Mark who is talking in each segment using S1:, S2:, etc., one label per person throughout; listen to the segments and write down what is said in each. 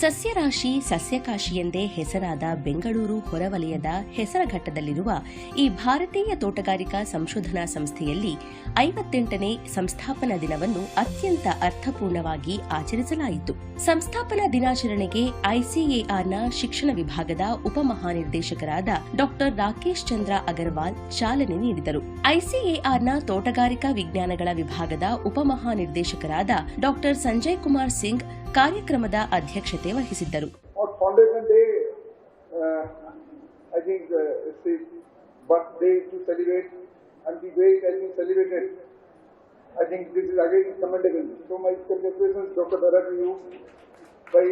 S1: ಸಸ್ಯರಾಶಿ ಸಸ್ಯಕಾಶಿ ಎಂದೇ ಹೆಸರಾದ ಬೆಂಗಳೂರು ಹೊರವಲಯದ ಹೆಸರಘಟ್ಟದಲ್ಲಿರುವ ಈ ಭಾರತೀಯ ತೋಟಗಾರಿಕಾ ಸಂಶೋಧನಾ ಸಂಸ್ಥೆಯಲ್ಲಿ ಐವತ್ತೆಂಟನೇ ಸಂಸ್ಥಾಪನಾ ದಿನವನ್ನು ಅತ್ಯಂತ ಅರ್ಥಪೂರ್ಣವಾಗಿ ಆಚರಿಸಲಾಯಿತು. ಸಂಸ್ಥಾಪನಾ ದಿನಾಚರಣೆಗೆ ಐಸಿಎಆರ್ನ ಶಿಕ್ಷಣ ವಿಭಾಗದ ಉಪಮಹಾನಿರ್ದೇಶಕರಾದ ಡಾ. ರಾಕೇಶ್ ಚಂದ್ರ ಅಗರ್ವಾಲ್ ಚಾಲನೆ ನೀಡಿದರು. ಐಸಿಎಆರ್ನ ತೋಟಗಾರಿಕಾ ವಿಜ್ಞಾನಗಳ ವಿಭಾಗದ ಉಪಮಹಾನಿರ್ದೇಶಕರಾದ ಡಾ. ಸಂಜಯ್ ಕುಮಾರ್ ಸಿಂಗ್ ಕಾರ್ಯಕ್ರಮದ ಅಧ್ಯಕ್ಷತೆ ವಹಿಸಿದ್ದರು
S2: On Foundation Day, uh, I think uh, it's the birthday to celebrate and the way it has been celebrated. I think this is again commendable. So my congratulations, Dr. Dara, to you by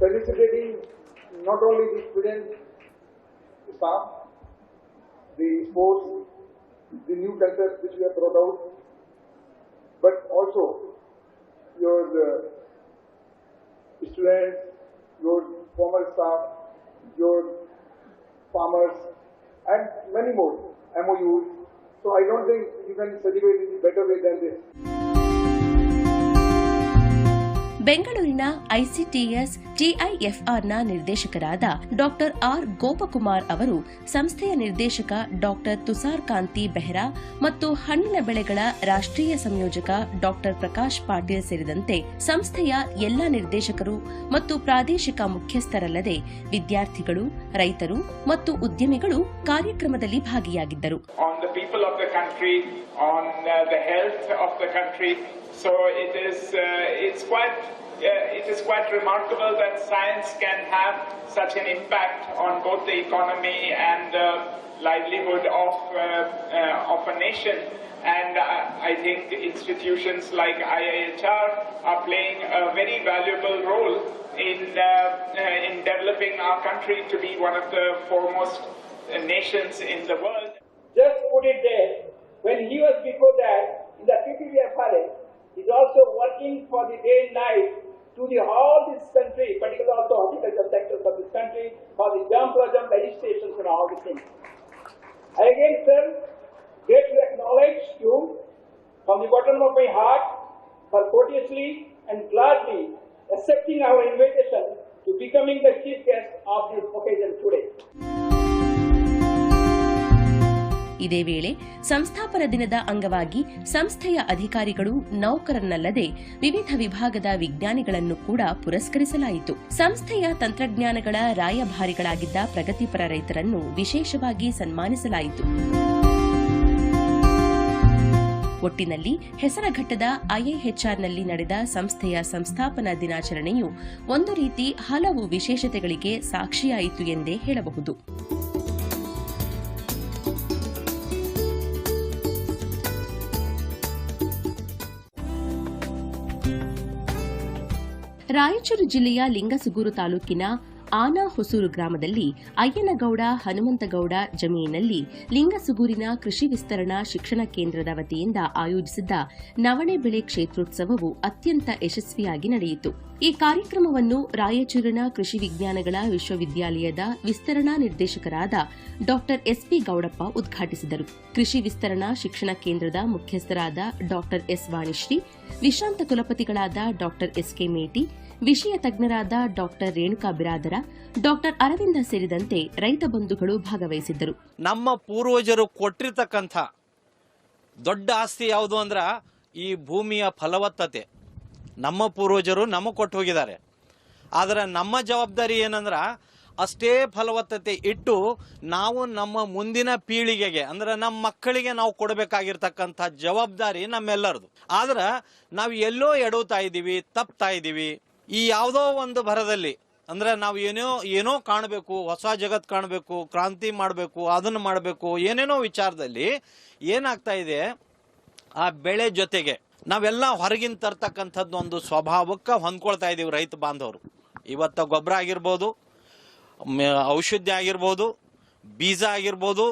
S2: felicitating not only the students, the staff, the sports, the new culture which we have brought out, but also your former staff, your farmers, and many more MOUs. So I don't think you can celebrate in a better way than this.
S1: ಬೆಂಗಳೂರಿನ ಐಸಿಟಿಎಸ್ ಟಿಐಎಫ್ಆರ್ನ ನಿರ್ದೇಶಕರಾದ doctor R Gopakumar ಅವರು ಸಂಸ್ಥೆಯ ನಿರ್ದೇಶಕ doctor ತುಸಾರ್ ಕಾಂತಿ ಬೆಹ್ರಾ ಮತ್ತು ಹಣ್ಣಿನ ಬೆಳೆಗಳ ರಾಷ್ಟ್ರೀಯ ಸಂಯೋಜಕ ಡಾಕ್ಟರ್ ಪ್ರಕಾಶ್ ಪಾಟೀಲ್ ಸೇರಿದಂತೆ ಸಂಸ್ಥೆಯ ಎಲ್ಲಾ ನಿರ್ದೇಶಕರು ಮತ್ತು ಪ್ರಾದೇಶಿಕ ಮುಖ್ಯಸ್ಥರಲ್ಲದೆ ವಿದ್ಯಾರ್ಥಿಗಳು, ರೈತರು ಮತ್ತು ಉದ್ಯಮಿಗಳು ಕಾರ್ಯಕ್ರಮದಲ್ಲಿ ಭಾಗಿಯಾಗಿದ್ದರು.
S3: So it is, uh, it's quite, uh, it is quite remarkable that science can have such an impact on both the economy and the livelihood of, uh, uh, of a nation. And I think institutions like IIHR are playing a very valuable role in, uh, uh, in developing our country to be one of the foremost nations in the world.
S4: just put it there. When he was before that, in the PPVFRA, he's also working for the day and night to the all this country, particularly also horticulture sectors of this country, for the jump registrations and all these things. I again, sir, great to acknowledge you from the bottom of my heart for courteously and gladly accepting our invitation to becoming the chief guest of this occasion today.
S1: ಇದೇ ವೇಳೆ ಸಂಸ್ಥಾಪನ ದಿನದ ಅಂಗವಾಗಿ ಸಂಸ್ಥೆಯ ಅಧಿಕಾರಿಗಳು ನೌಕರನ್ನಲ್ಲದೆ ವಿವಿಧ ವಿಭಾಗದ ವಿಜ್ಞಾನಿಗಳನ್ನು ಕೂಡ ಪುರಸ್ಕರಿಸಲಾಯಿತು. ಸಂಸ್ಥೆಯ ತಂತ್ರಜ್ಞಾನಗಳ ರಾಯಭಾರಿಗಳಾಗಿದ್ದ ಪ್ರಗತಿಪರ ರೈತರನ್ನು ವಿಶೇಷವಾಗಿ ಸನ್ಮಾನಿಸಲಾಯಿತು. ಒಟ್ಟಿನಲ್ಲಿ ಹೆಸರಘಟ್ಟದ ನಲ್ಲಿ ನಡೆದ ಸಂಸ್ಥೆಯ ಸಂಸ್ಥಾಪನಾ ದಿನಾಚರಣೆಯು ಒಂದು ರೀತಿ ಹಲವು ವಿಶೇಷತೆಗಳಿಗೆ ಸಾಕ್ಷಿಯಾಯಿತು ಎಂದೇ ಹೇಳಬಹುದು. ರಾಯಚೂರು ಜಿಲ್ಲೆಯ ಲಿಂಗಸುಗೂರು ತಾಲೂಕಿನ ಆನಾ ಹೊಸೂರು ಗ್ರಾಮದಲ್ಲಿ ಅಯ್ಯನಗೌಡ, ಹನುಮಂತಗೌಡ ಜಮೀನಿನಲ್ಲಿ ಲಿಂಗಸುಗೂರಿನ ಕೃಷಿ ವಿಸ್ತರಣಾ ಶಿಕ್ಷಣ ಕೇಂದ್ರದ ವತಿಯಿಂದ ಆಯೋಜಿಸಿದ್ದ ನವಣೆ ಬೆಳೆ ಕ್ಷೇತ್ರೋತ್ಸವವು ಅತ್ಯಂತ ಯಶಸ್ವಿಯಾಗಿ ನಡೆಯಿತು. ಈ ಕಾರ್ಯಕ್ರಮವನ್ನು ರಾಯಚೂರಿನ ಕೃಷಿ ವಿಜ್ಞಾನಗಳ ವಿಶ್ವವಿದ್ಯಾಲಯದ ವಿಸ್ತರಣಾ ನಿರ್ದೇಶಕರಾದ ಡಾ ಎಸ್ಪಿ ಗೌಡಪ್ಪ ಉದ್ಘಾಟಿಸಿದರು. ಕೃಷಿ ವಿಸ್ತರಣಾ ಶಿಕ್ಷಣ ಕೇಂದ್ರದ ಮುಖ್ಯಸ್ಥರಾದ ಡಾ ಎಸ್ ವಾಣಿಶ್ರೀ, ವಿಶ್ರಾಂತ ಕುಲಪತಿಗಳಾದ ಡಾ ಎಸ್ಕೆ ಮೇಟಿ, ವಿಷಯ ತಜ್ಞರಾದ ಡಾ ರೇಣುಕಾ ಬಿರಾದರ ಡಾ ಅರವಿಂದ ಸೇರಿದಂತೆ ರೈತ ಬಂಧುಗಳು ಭಾಗವಹಿಸಿದ್ದರು.
S5: ನಮ್ಮ ಪೂರ್ವಜರು ಕೊಟ್ಟಿರ್ತಕ್ಕಂಥ ದೊಡ್ಡ ಆಸ್ತಿ ಯಾವುದು ಅಂದ್ರ ಈ ಭೂಮಿಯ ಫಲವತ್ತತೆ. ನಮ್ಮ ಪೂರ್ವಜರು ನಮಗೆ ಕೊಟ್ಟು ಹೋಗಿದ್ದಾರೆ. ಆದರೆ ನಮ್ಮ ಜವಾಬ್ದಾರಿ ಏನಂದ್ರೆ ಅಷ್ಟೇ ಫಲವತ್ತತೆ ಇಟ್ಟು ನಾವು ನಮ್ಮ ಮುಂದಿನ ಪೀಳಿಗೆಗೆ, ಅಂದ್ರೆ ನಮ್ಮ ಮಕ್ಕಳಿಗೆ ನಾವು ಕೊಡಬೇಕಾಗಿರ್ತಕ್ಕಂಥ ಜವಾಬ್ದಾರಿ ನಮ್ಮೆಲ್ಲರದು. ಆದ್ರೆ ನಾವು ಎಲ್ಲೋ ಎಡವುತ್ತಾ ಇದ್ದೀವಿ, ತಪ್ತಾ ಇದ್ದೀವಿ, ಈ ಯಾವುದೋ ಒಂದು ಭರದಲ್ಲಿ, ಅಂದ್ರೆ ನಾವು ಏನೋ ಏನೋ ಕಾಣಬೇಕು, ಹೊಸ ಜಗತ್ ಕಾಣಬೇಕು, ಕ್ರಾಂತಿ ಮಾಡಬೇಕು, ಅದನ್ನು ಮಾಡಬೇಕು, ಏನೇನೋ ವಿಚಾರದಲ್ಲಿ ಏನಾಗ್ತಾ ಇದೆ, ಆ ಬೆಳೆ ಜೊತೆಗೆ ನಾವೆಲ್ಲ ಹೊರಗಿನ ತರ್ತಕ್ಕಂಥದ್ದು ಒಂದು ಸ್ವಭಾವಕ್ಕೆ ಹೊಂದ್ಕೊಳ್ತಾ ಇದ್ದೀವಿ ರೈತ ಬಾಂಧವರು. ಇವತ್ತು ಗೊಬ್ಬರ ಆಗಿರ್ಬೋದು ಔಷಧಿ ಆಗಿರ್ಬೋದು, ಬೀಜ ಆಗಿರ್ಬೋದು.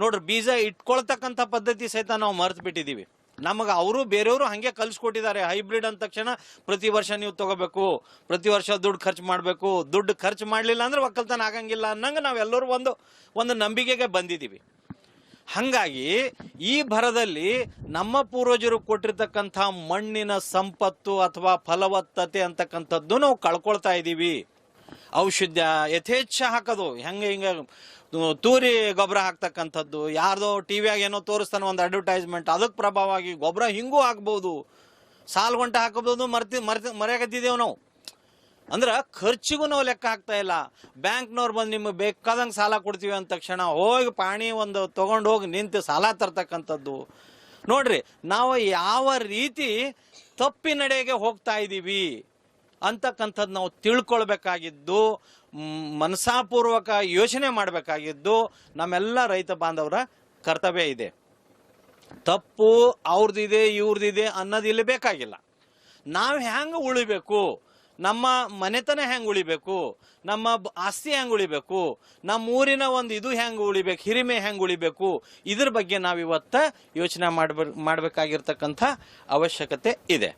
S5: ನೋಡ್ರಿ, ಬೀಜ ಇಟ್ಕೊಳ್ತಕ್ಕಂಥ ಪದ್ಧತಿ ಸಹಿತ ನಾವು ಮರೆತು ಬಿಟ್ಟಿದ್ದೀವಿ ನಮಗೆ ಅವರು ಬೇರೆಯವರು ಹಾಗೆ ಕಲಿಸ್ಕೊಟ್ಟಿದ್ದಾರೆ. ಹೈಬ್ರಿಡ್ ಅಂದ ತಕ್ಷಣ ಪ್ರತಿ ವರ್ಷ ನೀವು ತಗೋಬೇಕು, ಪ್ರತಿ ವರ್ಷ ದುಡ್ಡು ಖರ್ಚು ಮಾಡಬೇಕು. ದುಡ್ಡು ಖರ್ಚು ಮಾಡಲಿಲ್ಲ ಅಂದ್ರೆ ಒಕ್ಕಲ್ತನ ಆಗಂಗಿಲ್ಲ ಅನ್ನಂಗೆ ನಾವೆಲ್ಲರೂ ಒಂದು ಒಂದು ನಂಬಿಕೆಗೆ ಬಂದಿದ್ದೀವಿ ಹಂಗಾಗಿ ಈ ಭರದಲ್ಲಿ ನಮ್ಮ ಪೂರ್ವಜರು ಕೊಟ್ಟಿರ್ತಕ್ಕಂಥ ಮಣ್ಣಿನ ಸಂಪತ್ತು ಅಥವಾ ಫಲವತ್ತತೆ ಅಂತಕ್ಕಂಥದ್ದು ನಾವು ಕಳ್ಕೊಳ್ತಾ ಇದ್ದೀವಿ. ಔಷಧ ಯಥೇಚ್ಛ ಹಾಕೋದು. ಹೆಂಗೆ ಹಿಂಗೆ ತೂರಿ ಗೊಬ್ಬರ ಹಾಕ್ತಕ್ಕಂಥದ್ದು. ಯಾರ್ದೋ ಟಿವಿಯಾಗ ಏನೋ ತೋರಿಸ್ತಾನೆ ಒಂದು ಅಡ್ವರ್ಟೈಸ್ಮೆಂಟ್ ಅದಕ್ಕೆ ಪ್ರಭಾವವಾಗಿ ಗೊಬ್ಬರ ಹಿಂಗೂ ಹಾಕ್ಬೋದು ಸಾಲು ಗಂಟೆ ಹಾಕಬಹುದು ಮರ್ತಿ ಮರ್ತಿ ಮರೆಯಾಗತ್ತಿದ್ದೇವೆ ನಾವು. ಅಂದ್ರೆ ಖರ್ಚಿಗೂ ನಾವು ಲೆಕ್ಕ ಹಾಕ್ತಾ ಇಲ್ಲ. ಬ್ಯಾಂಕ್ನವ್ರು ಬಂದು ನಿಮಗೆ ಬೇಕಾದಂಗೆ ಸಾಲ ಕೊಡ್ತೀವಿ ಅಂದ ತಕ್ಷಣ ಹೋಗಿ ಪಾಣಿ ಒಂದು ತೊಗೊಂಡು ಹೋಗಿ ನಿಂತು ಸಾಲ ತರ್ತಕ್ಕಂಥದ್ದು. ನೋಡ್ರಿ, ನಾವು ಯಾವ ರೀತಿ ತಪ್ಪಿನಡೆಗೆ ಹೋಗ್ತಾ ಇದ್ದೀವಿ ಅಂತಕ್ಕಂಥದ್ದು ನಾವು ತಿಳ್ಕೊಳ್ಬೇಕಾಗಿದ್ದು ಮನಸಾಪೂರ್ವಕ ಯೋಚನೆ ಮಾಡಬೇಕಾಗಿದ್ದು ನಮ್ಮೆಲ್ಲ ರೈತ ಬಾಂಧವರ ಕರ್ತವ್ಯ ಇದೆ. ತಪ್ಪು ಅವ್ರದ್ದಿದೆ ಇವ್ರದ್ದಿದೆ ಅನ್ನೋದು ಇಲ್ಲಿ ಬೇಕಾಗಿಲ್ಲ. ನಾವು ಹೆಂಗೆ ಉಳಿಬೇಕು? ನಮ್ಮ ಮನೆತನ ಹೆಂಗೆ ಉಳಿಬೇಕು? ನಮ್ಮ ಆಸ್ತಿ ಹೆಂಗೆ ಉಳಿಬೇಕು? ನಮ್ಮ ಊರಿನ ಒಂದು ಇದು ಹೆಂಗ್ ಉಳಿಬೇಕು? ಹಿರಿಮೆ ಹೆಂಗೆ ಉಳಿಬೇಕು? ಇದ್ರ ಬಗ್ಗೆ ನಾವು ಇವತ್ತ ಯೋಚನೆ ಮಾಡ್ಬ, ಮಾಡಬೇಕಾಗಿರ್ತಕ್ಕಂಥ ಅವಶ್ಯಕತೆ ಇದೆ.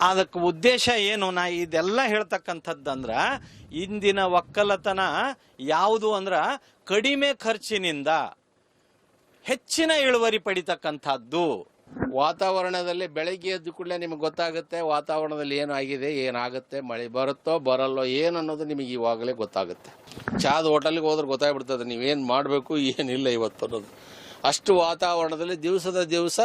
S5: ಅದಕ್ಕೆ ಉದ್ದೇಶ ಏನು? ನಾ ಇದೆಲ್ಲ ಹೇಳ್ತಕ್ಕಂಥದ್ದಂದ್ರ, ಇಂದಿನ ಒಕ್ಕಲತನ ಯಾವುದು ಅಂದ್ರ ಕಡಿಮೆ ಖರ್ಚಿನಿಂದ ಹೆಚ್ಚಿನ ಇಳುವರಿ ಪಡಿತಕ್ಕಂಥದ್ದು.
S6: ವಾತಾವರಣದಲ್ಲಿ ಬೆಳಗ್ಗೆ ಎದ್ದು ಕೂಡಲೇ ನಿಮಗೆ ಗೊತ್ತಾಗುತ್ತೆ ವಾತಾವರಣದಲ್ಲಿ ಏನಾಗಿದೆ ಏನಾಗುತ್ತೆ, ಮಳೆ ಬರುತ್ತೋ ಬರಲ್ಲೋ ಏನು ಅನ್ನೋದು ನಿಮಗೆ ಇವಾಗಲೇ ಗೊತ್ತಾಗುತ್ತೆ. ಚಾದ ಹೋಟೆಲ್ಗೆ ಹೋದ್ರೆ ಗೊತ್ತಾಗ್ಬಿಡ್ತದೆ ನೀವೇನು ಮಾಡಬೇಕು, ಏನಿಲ್ಲ ಇವತ್ತು ಅನ್ನೋದು. ಅಷ್ಟು ವಾತಾವರಣದಲ್ಲಿ ದಿವಸದ ದಿವಸ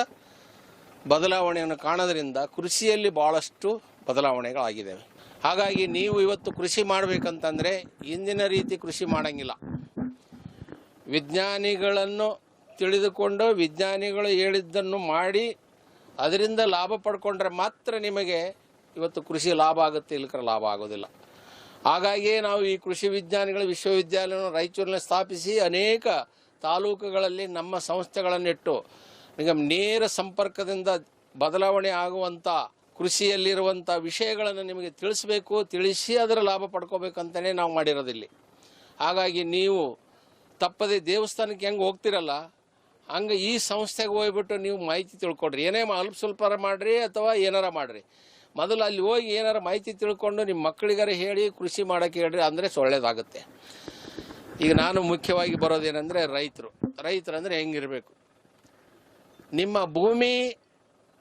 S6: ಬದಲಾವಣೆಯನ್ನು ಕಾಣೋದ್ರಿಂದ ಕೃಷಿಯಲ್ಲಿ ಭಾಳಷ್ಟು ಬದಲಾವಣೆಗಳಾಗಿದ್ದಾವೆ. ಹಾಗಾಗಿ ನೀವು ಇವತ್ತು ಕೃಷಿ ಮಾಡಬೇಕಂತಂದರೆ ಇಂದಿನ ರೀತಿ ಕೃಷಿ ಮಾಡೋಂಗಿಲ್ಲ. ವಿಜ್ಞಾನಿಗಳನ್ನು ತಿಳಿದುಕೊಂಡು ವಿಜ್ಞಾನಿಗಳು ಹೇಳಿದ್ದನ್ನು ಮಾಡಿ ಅದರಿಂದ ಲಾಭ ಪಡ್ಕೊಂಡ್ರೆ ಮಾತ್ರ ನಿಮಗೆ ಇವತ್ತು ಕೃಷಿ ಲಾಭ ಆಗುತ್ತೆ ಇಲ್ಲಕರ ಲಾಭ ಆಗೋದಿಲ್ಲ. ಹಾಗಾಗಿ ನಾವು ಈ ಕೃಷಿ ವಿಜ್ಞಾನಿಗಳ ವಿಶ್ವವಿದ್ಯಾಲಯವನ್ನು ರಾಯಚೂರಿನಲ್ಲಿ ಸ್ಥಾಪಿಸಿ ಅನೇಕ ತಾಲೂಕುಗಳಲ್ಲಿ ನಮ್ಮ ಸಂಸ್ಥೆಗಳನ್ನಿಟ್ಟು ಈಗ ನೇರ ಸಂಪರ್ಕದಿಂದ ಬದಲಾವಣೆ ಆಗುವಂಥ ಕೃಷಿಯಲ್ಲಿರುವಂಥ ವಿಷಯಗಳನ್ನು ನಿಮಗೆ ತಿಳಿಸಬೇಕು, ತಿಳಿಸಿ ಅದರ ಲಾಭ ಪಡ್ಕೋಬೇಕಂತಲೇ ನಾವು ಮಾಡಿರೋದಿಲ್ಲಿ. ಹಾಗಾಗಿ ನೀವು ತಪ್ಪದೆ ದೇವಸ್ಥಾನಕ್ಕೆ ಹೆಂಗೆ ಹೋಗ್ತಿರಲ್ಲ ಹಂಗೆ ಈ ಸಂಸ್ಥೆಗೆ ಹೋಗ್ಬಿಟ್ಟು ನೀವು ಮಾಹಿತಿ ತಿಳ್ಕೊಡ್ರಿ. ಏನೇ ಅಲ್ಪ ಸ್ವಲ್ಪ ಮಾಡಿರಿ ಅಥವಾ ಏನಾರ ಮಾಡಿರಿ. ಮೊದಲು ಅಲ್ಲಿ ಹೋಗಿ ಏನಾರ ಮಾಹಿತಿ ತಿಳ್ಕೊಂಡು ನಿಮ್ಮ ಮಕ್ಕಳಿಗಾರ ಹೇಳಿ ಕೃಷಿ ಮಾಡೋಕ್ಕೆ ಹೇಳ್ರಿ ಅಂದರೆ ಸೊಳ್ಳೆದಾಗುತ್ತೆ. ಈಗ ನಾನು ಮುಖ್ಯವಾಗಿ ಬರೋದೇನೆಂದರೆ ರೈತರು. ರೈತರು ಅಂದರೆ ಹೆಂಗಿರಬೇಕು? ನಿಮ್ಮ ಭೂಮಿ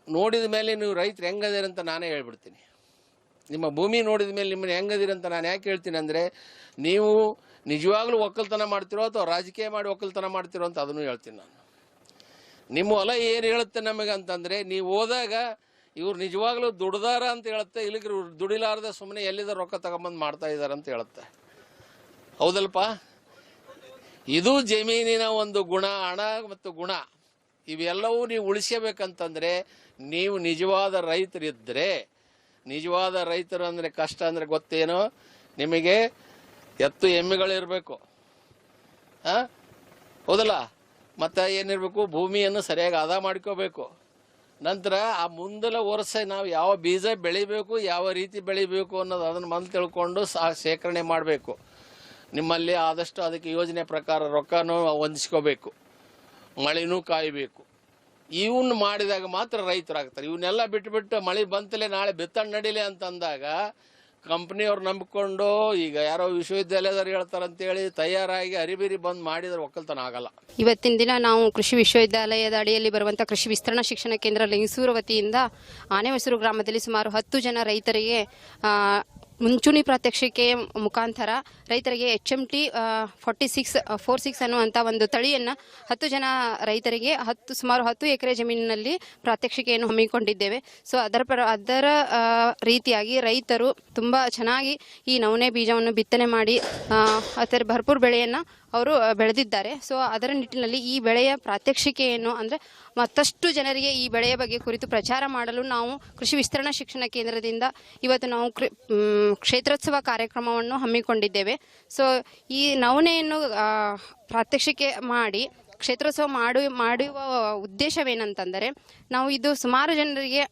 S6: ನೋಡಿದ ಮೇಲೆ ನೀವು ರೈತರು ಹೆಂಗದಿರಿ ಅಂತ ನಾನೇ ಹೇಳ್ಬಿಡ್ತೀನಿ. ನಿಮ್ಮ ಭೂಮಿ ನೋಡಿದ ಮೇಲೆ ನಿಮ್ಮನ್ನು ಹೆಂಗದಿರಿ ಅಂತ ನಾನು ಯಾಕೆ ಹೇಳ್ತೀನಿ ಅಂದರೆ ನೀವು ನಿಜವಾಗ್ಲೂ ಒಕ್ಕಲ್ತನ ಮಾಡ್ತಿರೋ ಅಥವಾ ರಾಜಕೀಯ ಮಾಡಿ ಒಕ್ಕಲ್ತನ ಮಾಡ್ತಿರೋ ಅಂತ ಅದನ್ನು ಹೇಳ್ತೀನಿ ನಾನು. ನಿಮ್ಮ ಹೊಲ ಏನು ಹೇಳುತ್ತೆ ನಮಗೆ ಅಂತಂದರೆ, ನೀವು ಹೋದಾಗ ಇವ್ರು ನಿಜವಾಗ್ಲೂ ದುಡ್ದಾರ ಅಂತ ಹೇಳುತ್ತೆ ಇಲ್ಲಿಗೆ ದುಡಿಲಾರ್ದ ಸುಮ್ಮನೆ ಎಲ್ಲಿದ ರೊಕ್ಕ ತಗೊಂಬಂದು ಮಾಡ್ತಾ ಇದ್ದಾರೆ ಅಂತ ಹೇಳುತ್ತೆ. ಹೌದಲ್ಪ? ಇದು ಜಮೀನಿನ ಒಂದು ಗುಣ, ಹಣ ಮತ್ತು ಗುಣ. ಇವೆಲ್ಲವೂ ನೀವು ಉಳಿಸ್ಕೋಬೇಕಂತಂದರೆ ನೀವು ನಿಜವಾದ ರೈತರಿದ್ದರೆ ನಿಜವಾದ ರೈತರು ಅಂದರೆ ಕಷ್ಟ ಅಂದರೆ ಗೊತ್ತೇನೋ? ನಿಮಗೆ ಎತ್ತು ಎಮ್ಮೆಗಳಿರಬೇಕು. ಹಾಂ? ಹೌದಲ್ಲ? ಮತ್ತು ಏನಿರಬೇಕು, ಭೂಮಿಯನ್ನು ಸರಿಯಾಗಿ ಆದ ಮಾಡ್ಕೋಬೇಕು. ನಂತರ ಆ ಮುಂದಲ ವರ್ಷ ನಾವು ಯಾವ ಬೀಜ ಬೆಳಿಬೇಕು, ಯಾವ ರೀತಿ ಬೆಳಿಬೇಕು ಅನ್ನೋದು ಅದನ್ನು ಮೊದಲು ತಿಳ್ಕೊಂಡು ಶೇಖರಣೆ ಮಾಡಬೇಕು. ನಿಮ್ಮಲ್ಲಿ ಆದಷ್ಟು ಅದಕ್ಕೆ ಯೋಜನೆ ಪ್ರಕಾರ ರೊಕ್ಕನೂ ಹೊಂದಿಸ್ಕೋಬೇಕು. ಮಳೆನೂ ಕಾಯಬೇಕು. ಇವನ್ನ ಮಾಡಿದಾಗ ಮಾತ್ರ ರೈತರಾಗ್ತಾರೆ. ಇವನ್ನೆಲ್ಲ ಬಿಟ್ಬಿಟ್ಟು ಮಳೆ ಬಂತಲೇ ನಾಳೆ ಬಿತ್ತಣ್ಣ ನಡೀಲಿ ಅಂತಂದಾಗ ಕಂಪ್ನಿಯವ್ರು ನಂಬಿಕೊಂಡು ಈಗ ಯಾರೋ ವಿಶ್ವವಿದ್ಯಾಲಯದವ್ರು ಹೇಳ್ತಾರಂತೇಳಿ ತಯಾರಾಗಿ ಅರಿಬಿರಿ ಬಂದ್ ಮಾಡಿದ್ರೆ ಒಕ್ಕಲ್ತನ ಆಗಲ್ಲ.
S7: ಇವತ್ತಿನ ದಿನ ನಾವು ಕೃಷಿ ವಿಶ್ವವಿದ್ಯಾಲಯದ ಅಡಿಯಲ್ಲಿ ಬರುವಂಥ ಕೃಷಿ ವಿಸ್ತರಣಾ ಶಿಕ್ಷಣ ಕೇಂದ್ರ ಲಿಂಗಸೂರು ವತಿಯಿಂದ ಆನೆಮೈಸೂರು ಗ್ರಾಮದಲ್ಲಿ ಸುಮಾರು ಹತ್ತು ಜನ ರೈತರಿಗೆ ಮುಂಚೂಣಿ ಪ್ರಾತ್ಯಕ್ಷಿಕೆ ಮುಖಾಂತರ ರೈತರಿಗೆ H M T forty six four six ಅನ್ನುವಂಥ ಒಂದು ತಳಿಯನ್ನು ಹತ್ತು ಜನ ರೈತರಿಗೆ ಹತ್ತು, ಸುಮಾರು ಹತ್ತು ಎಕರೆ ಜಮೀನಿನಲ್ಲಿ ಪ್ರಾತ್ಯಕ್ಷಿಕೆಯನ್ನು ಹಮ್ಮಿಕೊಂಡಿದ್ದೇವೆ. ಸೊ ಅದರ ಪರ, ಅದರ ರೀತಿಯಾಗಿ ರೈತರು ತುಂಬ ಚೆನ್ನಾಗಿ ಈ ನವಣೆ ಬೀಜವನ್ನು ಬಿತ್ತನೆ ಮಾಡಿ ಅದರ ಭರ್ಪೂರ್ ಬೆಳೆಯನ್ನು ಅವರು ಬೆಳೆದಿದ್ದಾರೆ. ಸೊ ಅದರ ನಿಟ್ಟಿನಲ್ಲಿ ಈ ಬೆಳೆಯ ಪ್ರಾತ್ಯಕ್ಷಿಕೆಯನ್ನು ಅಂದರೆ ಮತ್ತಷ್ಟು ಜನರಿಗೆ ಈ ಬೆಳೆಯ ಬಗ್ಗೆ ಕುರಿತು ಪ್ರಚಾರ ಮಾಡಲು ನಾವು ಕೃಷಿ ವಿಸ್ತರಣಾ ಶಿಕ್ಷಣ ಕೇಂದ್ರದಿಂದ ಇವತ್ತು ನಾವು ಕ್ಷೇತ್ರೋತ್ಸವ ಕಾರ್ಯಕ್ರಮವನ್ನು ಹಮ್ಮಿಕೊಂಡಿದ್ದೇವೆ. ಸೊ ಈ ನವಣೆಯನ್ನು ಪ್ರಾತ್ಯಕ್ಷಿಕೆ ಮಾಡಿ ಕ್ಷೇತ್ರೋತ್ಸವ ಮಾಡು ಮಾಡುವ ಉದ್ದೇಶವೇನಂತಂದರೆ ನಾವು ಇದು ಸುಮಾರು ಜನರಿಗೆ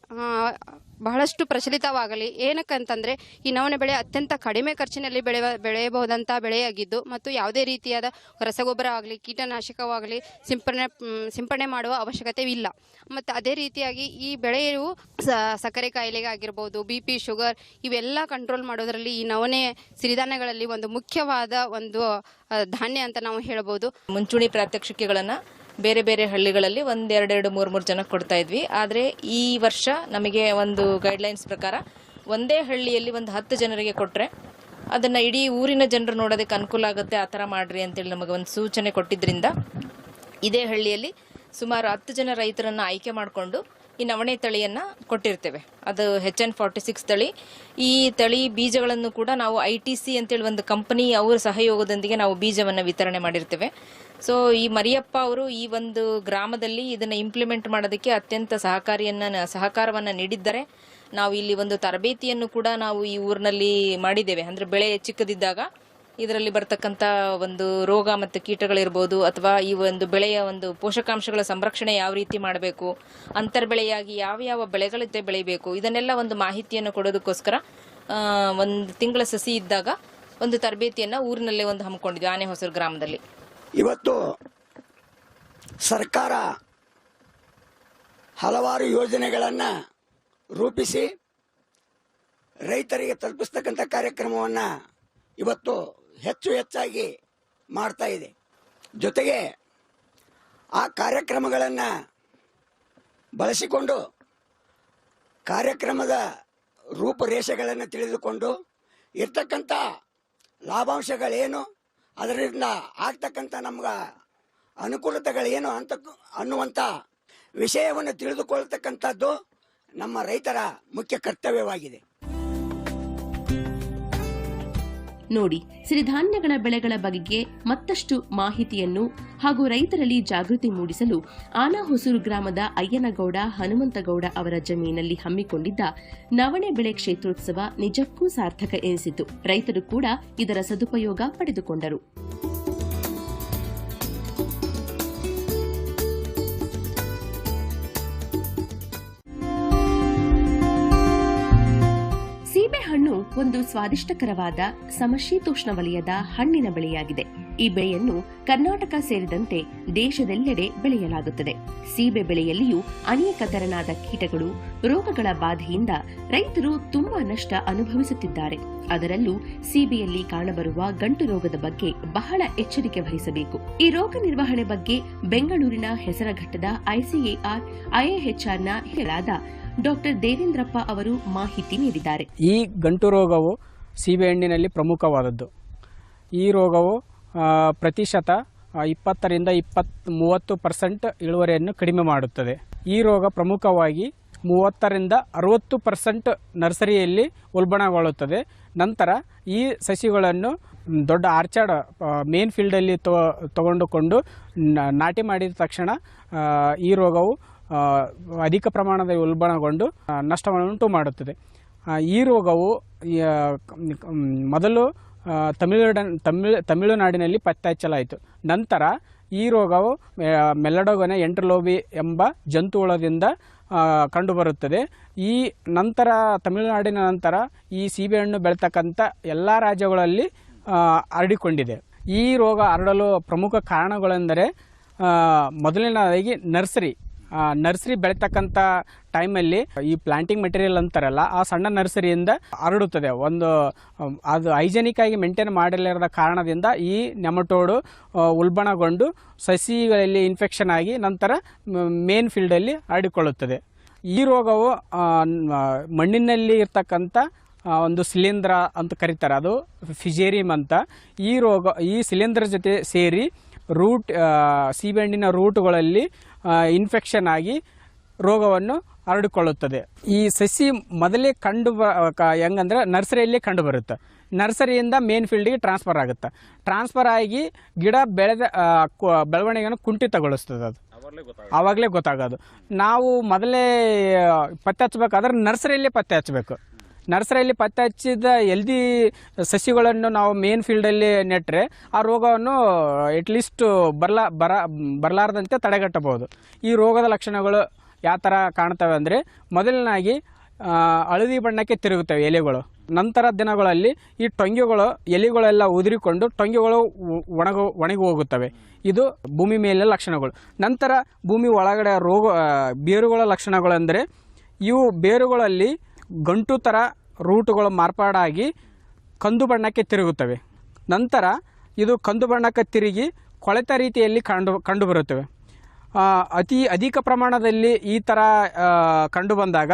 S7: ಬಹಳಷ್ಟು ಪ್ರಚಲಿತವಾಗಲಿ. ಏನಕ್ಕಂತಂದರೆ, ಈ ನವಣೆ ಬೆಳೆ ಅತ್ಯಂತ ಕಡಿಮೆ ಖರ್ಚಿನಲ್ಲಿ ಬೆಳೆಯುವ ಬೆಳೆಯಬಹುದಂಥ ಬೆಳೆಯಾಗಿದ್ದು ಮತ್ತು ಯಾವುದೇ ರೀತಿಯಾದ ರಸಗೊಬ್ಬರ ಆಗಲಿ, ಕೀಟನಾಶಕವಾಗಲಿ ಸಿಂಪರಣೆ ಸಿಂಪಡಣೆ ಮಾಡುವ ಅವಶ್ಯಕತೆ ಇಲ್ಲ ಮತ್ತು ಅದೇ ರೀತಿಯಾಗಿ ಈ ಬೆಳೆಯು ಸಕ್ಕರೆ ಕಾಯಿಲೆಗೆ ಆಗಿರ್ಬೋದು, ಬಿ ಪಿ, ಶುಗರ್ ಇವೆಲ್ಲ ಕಂಟ್ರೋಲ್ ಮಾಡೋದರಲ್ಲಿ ಈ ನವಣೆ ಸಿರಿಧಾನ್ಯಗಳಲ್ಲಿ ಒಂದು ಮುಖ್ಯವಾದ ಒಂದು ಧಾನ್ಯ ಅಂತ ನಾವು ಹೇಳ್ಬೋದು.
S8: ಮುಂಚೂಣಿ ಪ್ರಾತ್ಯಕ್ಷಿಕೆಗಳನ್ನು ಬೇರೆ ಬೇರೆ ಹಳ್ಳಿಗಳಲ್ಲಿ ಒಂದು ಎರಡೆರಡು ಮೂರು ಮೂರು ಜನ ಕೊಡ್ತಾ ಇದ್ವಿ. ಆದರೆ ಈ ವರ್ಷ ನಮಗೆ ಒಂದು ಗೈಡ್ಲೈನ್ಸ್ ಪ್ರಕಾರ ಒಂದೇ ಹಳ್ಳಿಯಲ್ಲಿ ಒಂದು ಹತ್ತು ಜನರಿಗೆ ಕೊಟ್ಟರೆ ಅದನ್ನು ಇಡೀ ಊರಿನ ಜನರು ನೋಡೋದಕ್ಕೆ ಅನುಕೂಲ ಆಗುತ್ತೆ, ಆ ಥರ ಮಾಡಿರಿ ಅಂತೇಳಿ ನಮಗೆ ಒಂದು ಸೂಚನೆ ಕೊಟ್ಟಿದ್ದರಿಂದ ಇದೇ ಹಳ್ಳಿಯಲ್ಲಿ ಸುಮಾರು ಹತ್ತು ಜನ ರೈತರನ್ನು ಆಯ್ಕೆ ಮಾಡಿಕೊಂಡು ಈ ನವಣೆ ತಳಿಯನ್ನು ಕೊಟ್ಟಿರ್ತೇವೆ. ಅದು ಹೆಚ್ ಎನ್ ಫಾರ್ಟಿ ಸಿಕ್ಸ್ ತಳಿ. ಈ ತಳಿ ಬೀಜಗಳನ್ನು ಕೂಡ ನಾವು ಐ ಟಿ ಸಿ ಅಂತೇಳಿ ಒಂದು ಕಂಪನಿ ಅವರ ಸಹಯೋಗದೊಂದಿಗೆ ನಾವು ಬೀಜವನ್ನು ವಿತರಣೆ ಮಾಡಿರ್ತೇವೆ. ಸೊ ಈ ಮರಿಯಪ್ಪ ಅವರು ಈ ಒಂದು ಗ್ರಾಮದಲ್ಲಿ ಇದನ್ನು ಇಂಪ್ಲಿಮೆಂಟ್ ಮಾಡೋದಕ್ಕೆ ಅತ್ಯಂತ ಸಹಕಾರಿಯನ್ನ ಸಹಕಾರವನ್ನು ನೀಡಿದ್ದಾರೆ. ನಾವು ಇಲ್ಲಿ ಒಂದು ತರಬೇತಿಯನ್ನು ಕೂಡ ನಾವು ಈ ಊರಿನಲ್ಲಿ ಮಾಡಿದ್ದೇವೆ. ಅಂದರೆ ಬೆಳೆ ಚಿಕ್ಕದಿದ್ದಾಗ ಇದರಲ್ಲಿ ಬರ್ತಕ್ಕಂಥ ಒಂದು ರೋಗ ಮತ್ತು ಕೀಟಗಳಿರ್ಬೋದು, ಅಥವಾ ಈ ಒಂದು ಬೆಳೆಯ ಒಂದು ಪೋಷಕಾಂಶಗಳ ಸಂರಕ್ಷಣೆ ಯಾವ ರೀತಿ ಮಾಡಬೇಕು, ಅಂತರ್ಬೆಳೆಯಾಗಿ ಯಾವ ಯಾವ ಬೆಳೆಗಳಿದ್ದೆ ಬೆಳಿಬೇಕು, ಇದನ್ನೆಲ್ಲ ಒಂದು ಮಾಹಿತಿಯನ್ನು ಕೊಡೋದಕ್ಕೋಸ್ಕರ ಒಂದು ತಿಂಗಳ ಸಸಿ ಇದ್ದಾಗ ಒಂದು ತರಬೇತಿಯನ್ನು ಊರಿನಲ್ಲೇ ಒಂದು ಹಮ್ಮಿಕೊಂಡಿದ್ವಿ ಆನೆ ಹೊಸರು ಗ್ರಾಮದಲ್ಲಿ.
S9: ಇವತ್ತು ಸರ್ಕಾರ ಹಲವಾರು ಯೋಜನೆಗಳನ್ನು ರೂಪಿಸಿ ರೈತರಿಗೆ ತಲುಪಿಸ್ತಕ್ಕಂಥ ಕಾರ್ಯಕ್ರಮವನ್ನು ಇವತ್ತು ಹೆಚ್ಚು ಹೆಚ್ಚಾಗಿ ಮಾಡ್ತಾ ಇದೆ. ಜೊತೆಗೆ ಆ ಕಾರ್ಯಕ್ರಮಗಳನ್ನು ಬಳಸಿಕೊಂಡು ಕಾರ್ಯಕ್ರಮದ ರೂಪರೇಷೆಗಳನ್ನು ತಿಳಿದುಕೊಂಡು ಇರ್ತಕ್ಕಂಥ ಲಾಭಾಂಶಗಳೇನು ಅದರಿಂದ ಆಗ್ತಕ್ಕಂಥ ನಮ್ಗೆ ಅನುಕೂಲತೆಗಳೇನು ಅಂತ ಅನ್ನುವಂಥ ವಿಷಯವನ್ನು ತಿಳಿದುಕೊಳ್ತಕ್ಕಂಥದ್ದು ನಮ್ಮ ರೈತರ ಮುಖ್ಯ ಕರ್ತವ್ಯವಾಗಿದೆ.
S1: ನೋಡಿ, ಸಿರಿಧಾನ್ಯಗಳ ಬೆಳೆಗಳ ಬಗೆಗೆ ಮತ್ತಷ್ಟು ಮಾಹಿತಿಯನ್ನು ಹಾಗೂ ರೈತರಲ್ಲಿ ಜಾಗೃತಿ ಮೂಡಿಸಲು ಆನಹೊಸೂರು ಗ್ರಾಮದ ಅಯ್ಯನಗೌಡ, ಹನುಮಂತಗೌಡ ಅವರ ಜಮೀನಲ್ಲಿ ಹಮ್ಮಿಕೊಂಡಿದ್ದ ನವಣೆ ಬೆಳೆ ಕ್ಷೇತ್ರೋತ್ಸವ ನಿಜಕ್ಕೂ ಸಾರ್ಥಕ ಎನಿಸಿತು. ರೈತರು ಕೂಡ ಇದರ ಸದುಪಯೋಗ ಪಡೆದುಕೊಂಡರು. ಒಂದು ಸ್ವಾದಿಷ್ಟಕರವಾದ ಸಮಶೀತೋಷ್ಣ ವಲಯದ ಹಣ್ಣಿನ ಬೆಳೆಯಾಗಿದೆ. ಈ ಬೆಳೆಯನ್ನು ಕರ್ನಾಟಕ ಸೇರಿದಂತೆ ದೇಶದೆಲ್ಲೆಡೆ ಬೆಳೆಯಲಾಗುತ್ತದೆ. ಸೀಬೆ ಬೆಳೆಯಲ್ಲಿಯೂ ಅನೇಕ ತೆರನಾದ ಕೀಟಗಳು, ರೋಗಗಳ ಬಾಧೆಯಿಂದ ರೈತರು ತುಂಬಾ ನಷ್ಟ ಅನುಭವಿಸುತ್ತಿದ್ದಾರೆ. ಅದರಲ್ಲೂ ಸೀಬೆಯಲ್ಲಿ ಕಾಣಬರುವ ಗಂಟು ರೋಗದ ಬಗ್ಗೆ ಬಹಳ ಎಚ್ಚರಿಕೆ ವಹಿಸಬೇಕು. ಈ ರೋಗ ನಿರ್ವಹಣೆ ಬಗ್ಗೆ ಬೆಂಗಳೂರಿನ ಹೆಸರಘಟ್ಟದ ಐಸಿಎಆರ್ ಐಎಹೆಚ್ಆರ್ನ ಹಿರಿಯರಾದ ಡಾಕ್ಟರ್ ದೇವೇಂದ್ರಪ್ಪ ಅವರು ಮಾಹಿತಿ ನೀಡಿದ್ದಾರೆ.
S10: ಈ ಗಂಟು ರೋಗವು ಸೀಬೆಹಣ್ಣಿನಲ್ಲಿ ಪ್ರಮುಖವಾದದ್ದು. ಈ ರೋಗವು ಪ್ರತಿಶತ ಇಪ್ಪತ್ತರಿಂದ ಇಪ್ಪತ್ತು ಮೂವತ್ತು ಪರ್ಸೆಂಟ್ ಇಳುವರಿಯನ್ನು ಕಡಿಮೆ ಮಾಡುತ್ತದೆ. ಈ ರೋಗ ಪ್ರಮುಖವಾಗಿ ಮೂವತ್ತರಿಂದ ಅರುವತ್ತು ಪರ್ಸೆಂಟ್ ನರ್ಸರಿಯಲ್ಲಿ ಉಲ್ಬಣಗೊಳ್ಳುತ್ತದೆ. ನಂತರ ಈ ಸಸಿಗಳನ್ನು ದೊಡ್ಡ ಆರ್ಚಾರ್ಡ್ ಮೇನ್ ಫೀಲ್ಡಲ್ಲಿ ತೊ, ತಗೊಂಡುಕೊಂಡು ನಾಟಿ ಮಾಡಿದ ತಕ್ಷಣ ಈ ರೋಗವು ಅಧಿಕ ಪ್ರಮಾಣದ ಉಲ್ಬಣಗೊಂಡು ನಷ್ಟವನ್ನುಂಟು ಮಾಡುತ್ತದೆ. ಈ ರೋಗವು ಮೊದಲು ತಮಿಳುನಾಡ, ತಮಿಳು, ತಮಿಳುನಾಡಿನಲ್ಲಿ ಪತ್ತೆ ಹಚ್ಚಲಾಯಿತು ನಂತರ ಈ ರೋಗವು ಮೆಲ್ಲಡೋಗನೆ ಎಂಟ್ರಲೋಬಿ ಎಂಬ ಜಂತುಳದಿಂದ ಕಂಡುಬರುತ್ತದೆ. ಈ ನಂತರ, ತಮಿಳುನಾಡಿನ ನಂತರ ಈ ಸೀಬೆಹಣ್ಣು ಬೆಳೆತಕ್ಕಂಥ ಎಲ್ಲ ರಾಜ್ಯಗಳಲ್ಲಿ ಹರಡಿಕೊಂಡಿದೆ. ಈ ರೋಗ ಹರಡಲು ಪ್ರಮುಖ ಕಾರಣಗಳೆಂದರೆ ಮೊದಲನೇದಾಗಿ ನರ್ಸರಿ. ನರ್ಸರಿ ಬೆಳೀತಕ್ಕಂಥ ಟೈಮಲ್ಲಿ ಈ ಪ್ಲಾಂಟಿಂಗ್ ಮೆಟೀರಿಯಲ್ ಅಂತಾರಲ್ಲ, ಆ ಸಣ್ಣ ನರ್ಸರಿಯಿಂದ ಹರಡುತ್ತದೆ. ಒಂದು ಅದು ಹೈಜೆನಿಕ್ ಆಗಿ ಮೇಂಟೈನ್ ಮಾಡಿಲ್ಲದ ಕಾರಣದಿಂದ ಈ ನೆಮಟೋಡು ಉಲ್ಬಣಗೊಂಡು ಸಸಿಗಳಲ್ಲಿ ಇನ್ಫೆಕ್ಷನ್ ಆಗಿ ನಂತರ ಮೇನ್ ಫೀಲ್ಡಲ್ಲಿ ಹರಡಿಕೊಳ್ಳುತ್ತದೆ ಈ ರೋಗವು ಮಣ್ಣಿನಲ್ಲಿ ಇರ್ತಕ್ಕಂಥ ಒಂದು ಶಿಲೀಂಧ್ರ ಅಂತ ಕರೀತಾರೆ. ಅದು ಫಿಜೇರಿಯಂ ಅಂತ. ಈ ರೋಗ, ಈ ಶಿಲೀಂಧ್ರ ಜೊತೆ ಸೇರಿ ರೂಟ್ ಸೀಬೆಹಣ್ಣಿನ ರೂಟುಗಳಲ್ಲಿ ಇನ್ಫೆಕ್ಷನ್ ಆಗಿ ರೋಗವನ್ನು ಹರಡಿಕೊಳ್ಳುತ್ತದೆ. ಈ ಸಸಿ ಮೊದಲೇ ಕಂಡು ಬ ಹೆಂಗಂದ್ರೆ ನರ್ಸರಿಯಲ್ಲಿ ಕಂಡು ಬರುತ್ತೆ. ನರ್ಸರಿಯಿಂದ ಮೇನ್ ಫೀಲ್ಡಿಗೆ ಟ್ರಾನ್ಸ್ಫರ್ ಆಗುತ್ತೆ. ಟ್ರಾನ್ಸ್ಫರ್ ಆಗಿ ಗಿಡ ಬೆಳೆದ ಬೆಳವಣಿಗೆಯನ್ನು ಕುಂಠಿತಗೊಳಿಸ್ತದೆ ಅದು. ಆವಾಗಲೇ ಗೊತ್ತಾಗೋದು. ನಾವು ಮೊದಲೇ ಪತ್ತೆ ಹಚ್ಚಬೇಕಾದ್ರೆ ನರ್ಸರಿಯಲ್ಲಿ ಪತ್ತೆ ಹಚ್ಚಬೇಕು. ನರ್ಸರಿಯಲ್ಲಿ ಪತ್ತೆ ಹಚ್ಚಿದ ಎಲ್ದಿ ಸಸಿಗಳನ್ನು ನಾವು ಮೇನ್ ಫೀಲ್ಡಲ್ಲಿ ನೆಟ್ಟರೆ ಆ ರೋಗವನ್ನು ಎಟ್ಲೀಸ್ಟ್ ಬರಲ, ಬರ, ಬರಲಾರ್ದಂತೆ ತಡೆಗಟ್ಟಬಹುದು. ಈ ರೋಗದ ಲಕ್ಷಣಗಳು ಯಾವ ಥರ ಕಾಣ್ತವೆ ಅಂದರೆ ಮೊದಲನಾಗಿ ಹಳದಿ ಬಣ್ಣಕ್ಕೆ ತಿರುಗುತ್ತವೆ ಎಲೆಗಳು. ನಂತರ ದಿನಗಳಲ್ಲಿ ಈ ಟೊಂಗೆಗಳು, ಎಲೆಗಳೆಲ್ಲ ಉದುರಿಕೊಂಡು ಟೊಂಗೆಗಳು ಒಣಗ ಒಣಗಿ ಹೋಗುತ್ತವೆ ಇದು ಭೂಮಿ ಮೇಲಿನ ಲಕ್ಷಣಗಳು. ನಂತರ ಭೂಮಿ ಒಳಗಡೆ ರೋಗ ಬೇರುಗಳ ಲಕ್ಷಣಗಳೆಂದರೆ ಇವು ಬೇರುಗಳಲ್ಲಿ ಗಂಟು ಥರ ರೂಟುಗಳು ಮಾರ್ಪಾಡಾಗಿ ಕಂದು ಬಣ್ಣಕ್ಕೆ ತಿರುಗುತ್ತವೆ. ನಂತರ ಇದು ಕಂದು ಬಣ್ಣಕ್ಕೆ ತಿರುಗಿ ಕೊಳೆತ ರೀತಿಯಲ್ಲಿ ಕಂಡು ಕಂಡುಬರುತ್ತವೆ ಅತಿ ಅಧಿಕ ಪ್ರಮಾಣದಲ್ಲಿ ಈ ಥರ ಕಂಡು ಬಂದಾಗ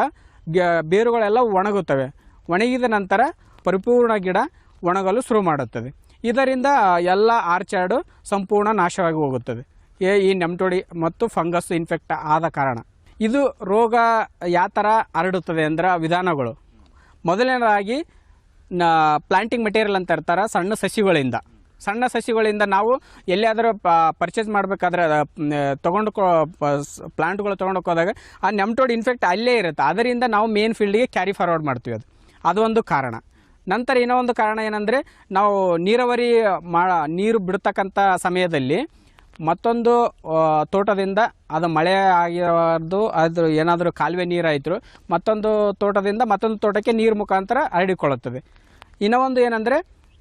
S10: ಬೇರುಗಳೆಲ್ಲ ಒಣಗುತ್ತವೆ. ಒಣಗಿದ ನಂತರ ಪರಿಪೂರ್ಣ ಗಿಡ ಒಣಗಲು ಶುರು ಮಾಡುತ್ತದೆ. ಇದರಿಂದ ಎಲ್ಲ ಆರ್ಚಾರ್ಡು ಸಂಪೂರ್ಣ ನಾಶವಾಗಿ ಹೋಗುತ್ತದೆ. ಈ ನೆಮ್ಟೋಡಿ ಮತ್ತು ಫಂಗಸ್ ಇನ್ಫೆಕ್ಟ್ ಆದ ಕಾರಣ. ಇದು ರೋಗ ಯಾವ ಥರ ಹರಡುತ್ತದೆ ಅಂದ್ರೆ ವಿಧಾನಗಳು. ಮೊದಲನೇದಾಗಿ ಪ್ಲಾಂಟಿಂಗ್ ಮೆಟೀರಿಯಲ್ ಅಂತ ಇರ್ತಾರೆ ಸಣ್ಣ ಸಸಿಗಳಿಂದ. ಸಣ್ಣ ಸಸಿಗಳಿಂದ ನಾವು ಎಲ್ಲಿಯಾದರೂ ಪರ್ಚೇಸ್ ಮಾಡಬೇಕಾದ್ರೆ ತೊಗೊಂಡು ಪ್ಲಾಂಟ್ಗಳು ತೊಗೊಂಡೋಗಿ ಹೋದಾಗ ಆ ನೆಮ್ಟೋಡ್ ಇನ್ಫೆಕ್ಟ್ ಅಲ್ಲೇ ಇರುತ್ತೆ. ಅದರಿಂದ ನಾವು ಮೇನ್ ಫೀಲ್ಡ್ಗೆ ಕ್ಯಾರಿ ಫಾರ್ವರ್ಡ್ ಮಾಡ್ತೀವಿ ಅದು. ಅದೊಂದು ಕಾರಣ. ನಂತರ ಇನ್ನೊಂದು ಒಂದು ಕಾರಣ ಏನಂದರೆ, ನಾವು ನೀರಾವರಿ ಮಾ, ನೀರು ಬಿಡ್ತಕ್ಕಂಥ ಸಮಯದಲ್ಲಿ ಮತ್ತೊಂದು ತೋಟದಿಂದ ಅದು ಮಳೆ ಆಗಿರೋದು ಅದು ಏನಾದರೂ ಕಾಲುವೆ ನೀರಾಯಿತು ಮತ್ತೊಂದು ತೋಟದಿಂದ ಮತ್ತೊಂದು ತೋಟಕ್ಕೆ ನೀರು ಮುಖಾಂತರ ಹರಡಿಕೊಳ್ಳುತ್ತದೆ. ಇನ್ನೂ ಒಂದು ಏನಂದರೆ,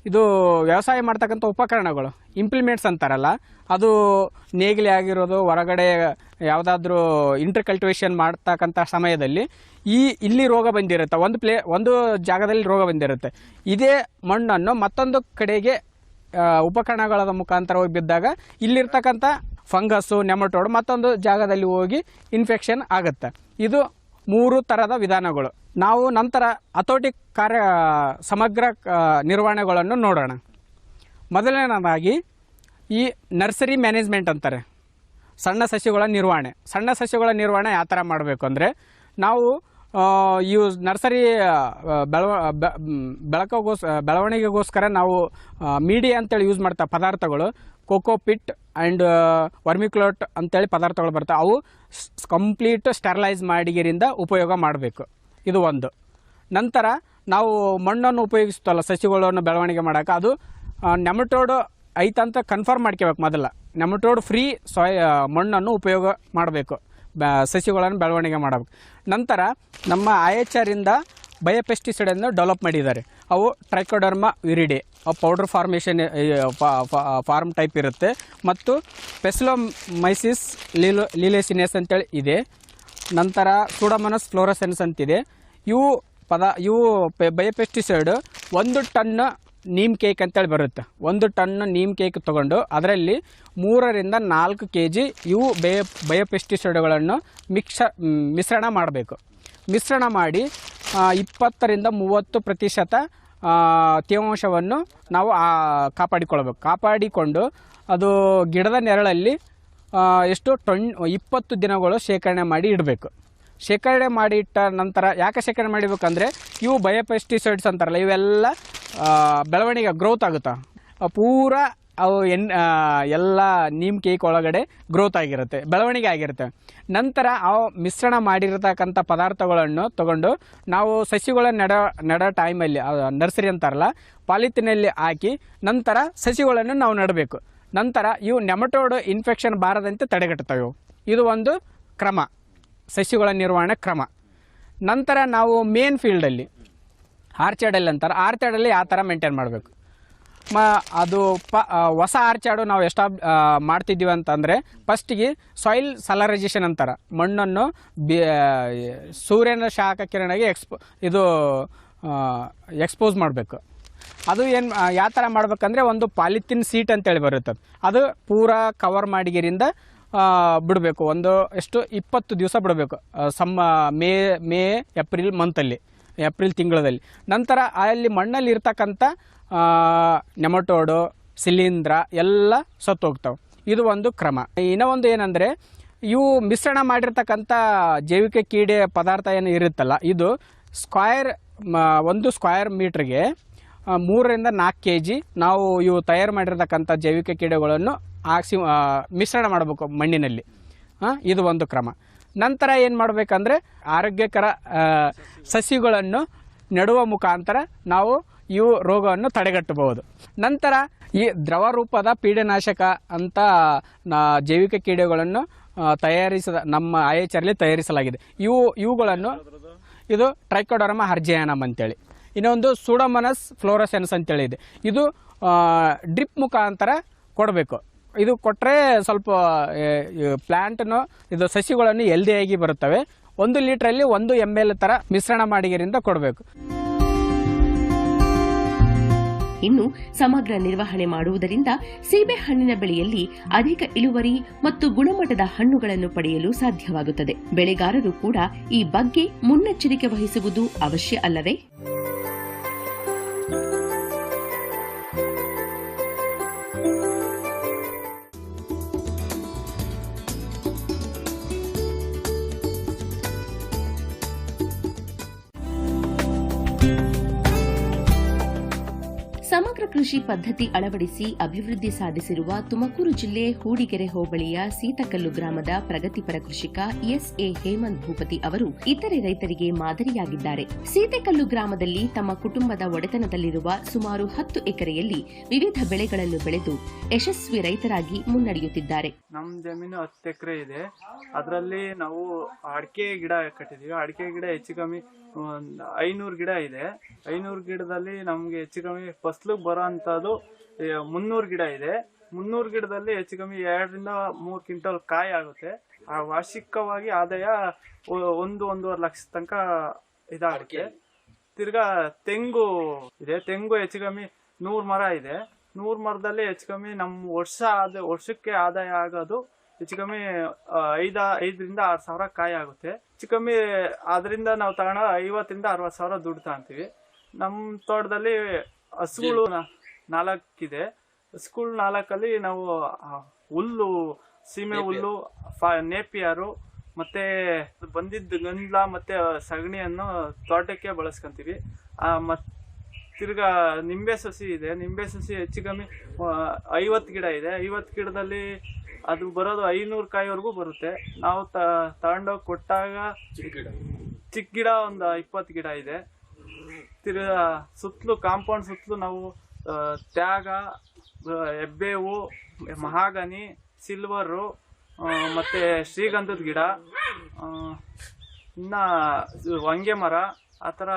S10: ಇದು ವ್ಯವಸಾಯ ಮಾಡ್ತಕ್ಕಂಥ ಉಪಕರಣಗಳು ಇಂಪ್ಲಿಮೆಂಟ್ಸ್ ಅಂತಾರಲ್ಲ, ಅದು ನೇಗಿಲಿ ಆಗಿರೋದು, ಹೊರಗಡೆ ಯಾವುದಾದ್ರೂ ಇಂಟರ್ ಕಲ್ಟಿವೇಷನ್ ಮಾಡ್ತಕ್ಕಂಥ ಸಮಯದಲ್ಲಿ ಈ ಇಲ್ಲಿ ರೋಗ ಬಂದಿರುತ್ತೆ, ಒಂದು ಪ್ಲೇ, ಒಂದು ಜಾಗದಲ್ಲಿ ರೋಗ ಬಂದಿರುತ್ತೆ. ಇದೇ ಮಣ್ಣನ್ನು ಮತ್ತೊಂದು ಕಡೆಗೆ ಉಪಕರಣಗಳ ಮುಖಾಂತರ ಹೋಗಿ ಬಿದ್ದಾಗ ಇಲ್ಲಿರ್ತಕ್ಕಂಥ ಫಂಗಸ್ಸು, ನೆಮಟೋಡ್ ಮತ್ತೊಂದು ಜಾಗದಲ್ಲಿ ಹೋಗಿ ಇನ್ಫೆಕ್ಷನ್ ಆಗುತ್ತೆ. ಇದು ಮೂರು ಥರದ ವಿಧಾನಗಳು. ನಾವು ನಂತರ ಹತೋಟಿ ಕಾರ್ಯ, ಸಮಗ್ರ ನಿರ್ವಹಣೆಗಳನ್ನು ನೋಡೋಣ. ಮೊದಲನೇದಾಗಿ ಈ ನರ್ಸರಿ ಮ್ಯಾನೇಜ್ಮೆಂಟ್ ಅಂತಾರೆ. ಸಣ್ಣ ಸಸ್ಯಗಳ ನಿರ್ವಹಣೆ. ಸಣ್ಣ ಸಸ್ಯಗಳ ನಿರ್ವಹಣೆ ಯಾವ ಥರ ಮಾಡಬೇಕು ಅಂದರೆ ನಾವು ಇವು ನರ್ಸರಿ ಬೆಳವ ಬೆಳಕೋಸ್ ಬೆಳವಣಿಗೆಗೋಸ್ಕರ ನಾವು ಮೀಡಿಯಾ ಅಂತೇಳಿ ಯೂಸ್ ಮಾಡ್ತಾ ಪದಾರ್ಥಗಳು. ಕೋಕೋ ಪಿಟ್ ಆ್ಯಂಡ್ ವರ್ಮಿಕ್ಲೋಟ್ ಅಂತೇಳಿ ಪದಾರ್ಥಗಳು ಬರ್ತವೆ. ಅವು ಕಂಪ್ಲೀಟ್ ಸ್ಟೆರ್ಲೈಸ್ ಮಾಡಿಗಿರಿಂದ ಉಪಯೋಗ ಮಾಡಬೇಕು. ಇದು ಒಂದು. ನಂತರ ನಾವು ಮಣ್ಣನ್ನು ಉಪಯೋಗಿಸ್ತಲ್ಲ ಸಸಿಗಳನ್ನು ಬೆಳವಣಿಗೆ ಮಾಡೋಕೆ ಅದು ನೆಮಟೋಡ್ ಐತಂತ ಕನ್ಫರ್ಮ್ ಮಾಡ್ಕೋಬೇಕು ಮೊದಲ. ನೆಮಟೋಡ್ ಫ್ರೀ ಸಾಯ್ ಮಣ್ಣನ್ನು ಉಪಯೋಗ ಮಾಡಬೇಕು. ಸಸಿಗಳನ್ನು ಬೆಳವಣಿಗೆ ಮಾಡಬೇಕು. ನಂತರ ನಮ್ಮ ಐ ಎಚ್ ಆರಿಂದ ಬಯೋಪೆಸ್ಟಿಸೈಡನ್ನು ಡೆವಲಪ್ ಮಾಡಿದ್ದಾರೆ. ಅವು ಟ್ರೈಕೋಡರ್ಮಾ ವಿರಿಡೆ, ಅವು ಪೌಡರ್ ಫಾರ್ಮೇಷನ್ ಫಾರ್ಮ್ ಟೈಪ್ ಇರುತ್ತೆ. ಮತ್ತು ಪೆಸ್ಲೋಮೈಸಿಸ್ ಲೀಲೋ, ಲೀಲೆಸಿನೆಸ್ ಅಂತೇಳಿ ಇದೆ. ನಂತರ ಸೂಡಮನಸ್ ಫ್ಲೋರಸೆನ್ಸ್ ಅಂತಿದೆ. ಇವು ಪದ, ಇವು ಬಯೋಪೆಸ್ಟಿಸೈಡ್ ಒಂದು ಟನ್ ನೀಮ್ ಕೇಕ್ ಅಂತೇಳಿ ಬರುತ್ತೆ. ಒಂದು ಟನ್ ನೀಮ್ ಕೇಕ್ ತೊಗೊಂಡು ಅದರಲ್ಲಿ ಮೂರರಿಂದ ನಾಲ್ಕು ಕೆ ಜಿ ಇವು ಬಯೋ ಬಯೋಪೆಸ್ಟಿಸೈಡ್ಗಳನ್ನು ಮಿಕ್ಸ ಮಿಶ್ರಣ ಮಾಡಬೇಕು. ಮಿಶ್ರಣ ಮಾಡಿ ಇಪ್ಪತ್ತರಿಂದ ಮೂವತ್ತು ಪ್ರತಿಶತ ತೇವಾಂಶವನ್ನು ನಾವು ಕಾಪಾಡಿಕೊಳ್ಬೇಕು. ಕಾಪಾಡಿಕೊಂಡು ಅದು ಗಿಡದ ನೆರಳಲ್ಲಿ ಎಷ್ಟು ಟೊನ್, ಇಪ್ಪತ್ತು ದಿನಗಳು ಶೇಖರಣೆ ಮಾಡಿ ಇಡಬೇಕು. ಶೇಖರಣೆ ಮಾಡಿ ಇಟ್ಟ ನಂತರ ಯಾಕೆ ಶೇಖರಣೆ ಮಾಡಬೇಕಂದ್ರೆ ಇವು ಬಯೋಪೆಸ್ಟಿಸೈಡ್ಸ್ ಅಂತಾರಲ್ಲ, ಇವೆಲ್ಲ ಬೆಳವಣಿಗೆ ಗ್ರೋತ್ ಆಗುತ್ತಾ? ಪೂರ ಅವು ಎನ್ ಎಲ್ಲ ನೀಮ್ ಕೇಕ್ ಒಳಗಡೆ ಗ್ರೋತ್ ಆಗಿರುತ್ತೆ, ಬೆಳವಣಿಗೆ ಆಗಿರುತ್ತೆ. ನಂತರ ಆ ಮಿಶ್ರಣ ಮಾಡಿರತಕ್ಕಂಥ ಪದಾರ್ಥಗಳನ್ನು ತಗೊಂಡು ನಾವು ಸಸಿಗಳ ನೆಡ, ನೆಡೋ ಟೈಮಲ್ಲಿ ನರ್ಸರಿ ಅಂತಾರಲ್ಲ, ಪಾಲಿಥಿನಲ್ಲಿ ಹಾಕಿ ನಂತರ ಸಸಿಗಳನ್ನು ನಾವು ನೆಡಬೇಕು. ನಂತರ ಇವು ನೆಮಟೋಡ್ ಇನ್ಫೆಕ್ಷನ್ ಬಾರದಂತೆ ತಡೆಗಟ್ಟುತ್ತವೆ. ಇದು ಒಂದು ಕ್ರಮ, ಸಸಿಗಳ ನಿರ್ವಹಣೆ ಕ್ರಮ. ನಂತರ ನಾವು ಮೇನ್ ಫೀಲ್ಡಲ್ಲಿ ಆರ್ಚಾಡಲ್ಲಿ ಅಂತಾರೆ. ಆರ್ಚಾಡಲ್ಲಿ ಆ ಥರ ಮೇಂಟೈನ್ ಮಾಡಬೇಕು. ಮ, ಅದು ಪ ಹೊಸ ಆರ್ಚಾಡು ನಾವು ಎಷ್ಟು ಮಾಡ್ತಿದ್ದೀವಿ ಅಂತಂದರೆ ಫಸ್ಟಿಗೆ ಸಾಯಿಲ್ ಸಲರೈಸೇಷನ್ ಅಂತಾರೆ. ಮಣ್ಣನ್ನು ಬಿ ಸೂರ್ಯನ ಶಾಖ ಕಿರಣಗೆ ಎಕ್ಸ್ಪೋ ಇದು ಎಕ್ಸ್ಪೋಸ್ ಮಾಡಬೇಕು. ಅದು ಏನು ಯಾವ ಥರ ಮಾಡ್ಬೇಕಂದ್ರೆ ಒಂದು ಪಾಲಿಥಿನ್ ಸೀಟ್ ಅಂತೇಳಿ ಬರುತ್ತೆ. ಅದು ಪೂರಾ ಕವರ್ ಮಾಡಿಗಿರಿಂದ ಬಿಡಬೇಕು. ಒಂದು ಎಷ್ಟು ಇಪ್ಪತ್ತು ದಿವಸ ಬಿಡಬೇಕು. ಸಮ್ಮ ಮೇ ಮೇ, ಏಪ್ರಿಲ್ ಮಂತಲ್ಲಿ ಏಪ್ರಿಲ್ ತಿಂಗಳಲ್ಲಿ. ನಂತರ ಅಲ್ಲಿ ಮಣ್ಣಲ್ಲಿ ಇರ್ತಕ್ಕಂಥ ನೆಮಟೋಡು, ಶಿಲೀಂಧ್ರ ಎಲ್ಲ ಸತ್ತು ಹೋಗ್ತಾವೆ ಇದು ಒಂದು ಕ್ರಮ. ಇನ್ನೂ ಒಂದು ಏನಂದರೆ, ಇವು ಮಿಶ್ರಣ ಮಾಡಿರ್ತಕ್ಕಂಥ ಜೈವಿಕ ಕೀಡೆ ಪದಾರ್ಥ ಏನು ಇರುತ್ತಲ್ಲ, ಇದು ಸ್ಕ್ವಯರ್ ಒಂದು ಸ್ಕ್ವಯರ್ ಮೀಟ್ರಿಗೆ ಮೂರರಿಂದ ನಾಲ್ಕು ಕೆ ಜಿ ನಾವು ಇವು ತಯಾರು ಮಾಡಿರ್ತಕ್ಕಂಥ ಜೈವಿಕ ಕೀಡೆಗಳನ್ನು ಹಾಕ್ಸಿ ಮಿಶ್ರಣ ಮಾಡಬೇಕು ಮಣ್ಣಿನಲ್ಲಿ. ಇದು ಒಂದು ಕ್ರಮ. ನಂತರ ಏನು ಮಾಡಬೇಕಂದ್ರೆ ಆರೋಗ್ಯಕರ ಸಸಿಗಳನ್ನು ನೆಡುವ ಮುಖಾಂತರ ನಾವು ಇವು ರೋಗವನ್ನು ತಡೆಗಟ್ಟಬಹುದು. ನಂತರ ಈ ದ್ರವ ರೂಪದ ಪೀಡನಾಶಕ ಅಂತ ಜೈವಿಕ ಕೀಡೆಗಳನ್ನು ತಯಾರಿಸಿದ, ನಮ್ಮ ಆಯಚರಲ್ಲಿ ತಯಾರಿಸಲಾಗಿದೆ. ಇವು, ಇವುಗಳನ್ನು ಇದು ಟ್ರೈಕೋಡರಮ ಹರ್ಜಯಾನಮ್ ಅಂತೇಳಿ. ಇನ್ನೊಂದು ಸೂಡಮನಸ್ ಫ್ಲೋರಸೆನ್ಸ್ ಅಂತೇಳಿ ಇದೆ. ಇದು ಡ್ರಿಪ್ ಮುಖಾಂತರ ಕೊಡಬೇಕು. ಇದು ಕೊಟ್ಟರೆ ಸ್ವಲ್ಪ ಪ್ಲ್ಯಾಂಟನ್ನು ಇದು ಸಸಿಗಳನ್ನು ಹೆಲ್ದಿಯಾಗಿ ಬರುತ್ತವೆ. ಒಂದು ಲೀಟ್ರಲ್ಲಿ ಒಂದು ಎಂ ಎಲ್ ಥರ ಮಿಶ್ರಣ ಮಾಡಿಗೆರಿಂದ ಕೊಡಬೇಕು.
S1: ಇನ್ನು ಸಮಗ್ರ ನಿರ್ವಹಣೆ ಮಾಡುವುದರಿಂದ ಸೀಬೆಹಣ್ಣಿನ ಬೆಳೆಯಲ್ಲಿ ಅಧಿಕ ಇಳುವರಿ ಮತ್ತು ಗುಣಮಟ್ಟದ ಹಣ್ಣುಗಳನ್ನು ಪಡೆಯಲು ಸಾಧ್ಯವಾಗುತ್ತದೆ. ಬೆಳೆಗಾರರು ಕೂಡ ಈ ಬಗ್ಗೆ ಮುನ್ನೆಚ್ಚರಿಕೆ ವಹಿಸುವುದು ಅವಶ್ಯ ಅಲ್ಲವೇ? ಸಮಗ್ರ ಕೃಷಿ ಪದ್ಧತಿ ಅಳವಡಿಸಿ ಅಭಿವೃದ್ಧಿ ಸಾಧಿಸಿರುವ ತುಮಕೂರು ಜಿಲ್ಲೆ ಹೂಡಿಗೆರೆ ಹೋಬಳಿಯ ಸೀತಕಲ್ಲು ಗ್ರಾಮದ ಪ್ರಗತಿಪರ ಕೃಷಿಕ ಎಸ್ಎ ಹೇಮಂತ್ ಭೂಪತಿ ಅವರು ಇತರೆ ರೈತರಿಗೆ ಮಾದರಿಯಾಗಿದ್ದಾರೆ. ಸೀತೆಕಲ್ಲು ಗ್ರಾಮದಲ್ಲಿ ತಮ್ಮ ಕುಟುಂಬದ ಒಡೆತನದಲ್ಲಿರುವ ಸುಮಾರು ಹತ್ತು ಎಕರೆಯಲ್ಲಿ ವಿವಿಧ ಬೆಳೆಗಳನ್ನು ಬೆಳೆದು ಯಶಸ್ವಿ ರೈತರಾಗಿ ಮುನ್ನಡೆಯುತ್ತಿದ್ದಾರೆ.
S11: ನಮ್ಮ ಜಮೀನು ಹತ್ತು ಎಕರೆ ಇದೆ. ಅದರಲ್ಲಿ ನಾವು ಅಡಿಕೆ ಗಿಡ ಕಟ್ಟಿದೀವಿ. ಅಡಿಕೆ ಗಿಡ ಹೆಚ್ಚು ಕಮ್ಮಿ ಒಂದು ಐನೂರು ಗಿಡ ಇದೆ. ಐನೂರು ಗಿಡದಲ್ಲಿ ನಮಗೆ ಹೆಚ್ಚು ಕಮ್ಮಿ ಫಸ್ಲಿಗೆ ಬರೋ ಅಂಥದ್ದು ಮುನ್ನೂರು ಗಿಡ ಇದೆ. ಮುನ್ನೂರು ಗಿಡದಲ್ಲಿ ಹೆಚ್ಚು ಕಮ್ಮಿ ಎರಡರಿಂದ ಮೂರು ಕ್ವಿಂಟಲ್ ಕಾಯಿ ಆಗುತ್ತೆ. ಆ ವಾರ್ಷಿಕವಾಗಿ ಆದಾಯ ಒಂದು ಒಂದೂವರೆ ಲಕ್ಷ ತನಕ ಇದಾಗುತ್ತೆ. ತಿರ್ಗಾ ತೆಂಗು ಇದೆ. ತೆಂಗು ಹೆಚ್ಚು ಕಮ್ಮಿ ನೂರು ಮರ ಇದೆ. ನೂರು ಮರದಲ್ಲಿ ಹೆಚ್ಚು ಕಮ್ಮಿ ನಮ್ಮ ವರ್ಷ ಆದ ವರ್ಷಕ್ಕೆ ಆದಾಯ ಆಗೋದು ಹೆಚ್ಚು ಕಮ್ಮಿ ಐದ ಐದರಿಂದ ಆರು ಸಾವಿರ ಕಾಯಿ ಆಗುತ್ತೆ. ಹೆಚ್ಚು ಕಮ್ಮಿ ಅದರಿಂದ ನಾವು ತಗೊಂಡ ಐವತ್ತರಿಂದ ಅರವತ್ತು ಸಾವಿರ ದುಡ್ಡು ತಗೊಂತೀವಿ. ನಮ್ಮ ತೋಟದಲ್ಲಿ ಹಸುಗಳು ನ- ನಾಲ್ಕಿದೆ. ಹಸುಗಳು ನಾಲ್ಕಲ್ಲಿ ನಾವು ಹುಲ್ಲು ಸೀಮೆ ಹುಲ್ಲು ನೇಪಿಯಾರು ನೇಪಿಯರು ಮತ್ತೆ ಬಂದಿದ್ದ ಗಂಜಲ ಮತ್ತೆ ಸಗಣಿಯನ್ನು ತೋಟಕ್ಕೆ ಬಳಸ್ಕೊಂತೀವಿ. ಆ, ಮತ್ ತಿರ್ಗಾ ನಿಂಬೆ ಸಸಿ ಇದೆ. ನಿಂಬೆ ಸಸಿ ಹೆಚ್ಚು ಕಮ್ಮಿ ಐವತ್ತು ಗಿಡ ಇದೆ. ಐವತ್ತು ಗಿಡದಲ್ಲಿ ಅದು ಬರೋದು ಐನೂರು ಕಾಯಿವರೆಗೂ ಬರುತ್ತೆ. ನಾವು ತಗೊಂಡೋಗಿ ಕೊಟ್ಟಾಗ ಚಿಕ್ಕ ಗಿಡ ಒಂದು ಇಪ್ಪತ್ತು ಗಿಡ ಇದೆ. ತಿರ್ಗಾ ಸುತ್ತಲೂ, ಕಾಂಪೌಂಡ್ ಸುತ್ತಲೂ ನಾವು ತ್ಯಾಗ ಹೆಬ್ಬೇವು, ಮಹಾಗನಿ, ಸಿಲ್ವರು ಮತ್ತೆ ಶ್ರೀಗಂಧದ ಗಿಡ ಇನ್ನ ಹೊಂಗೆ ಮರ, ಆ ಥರ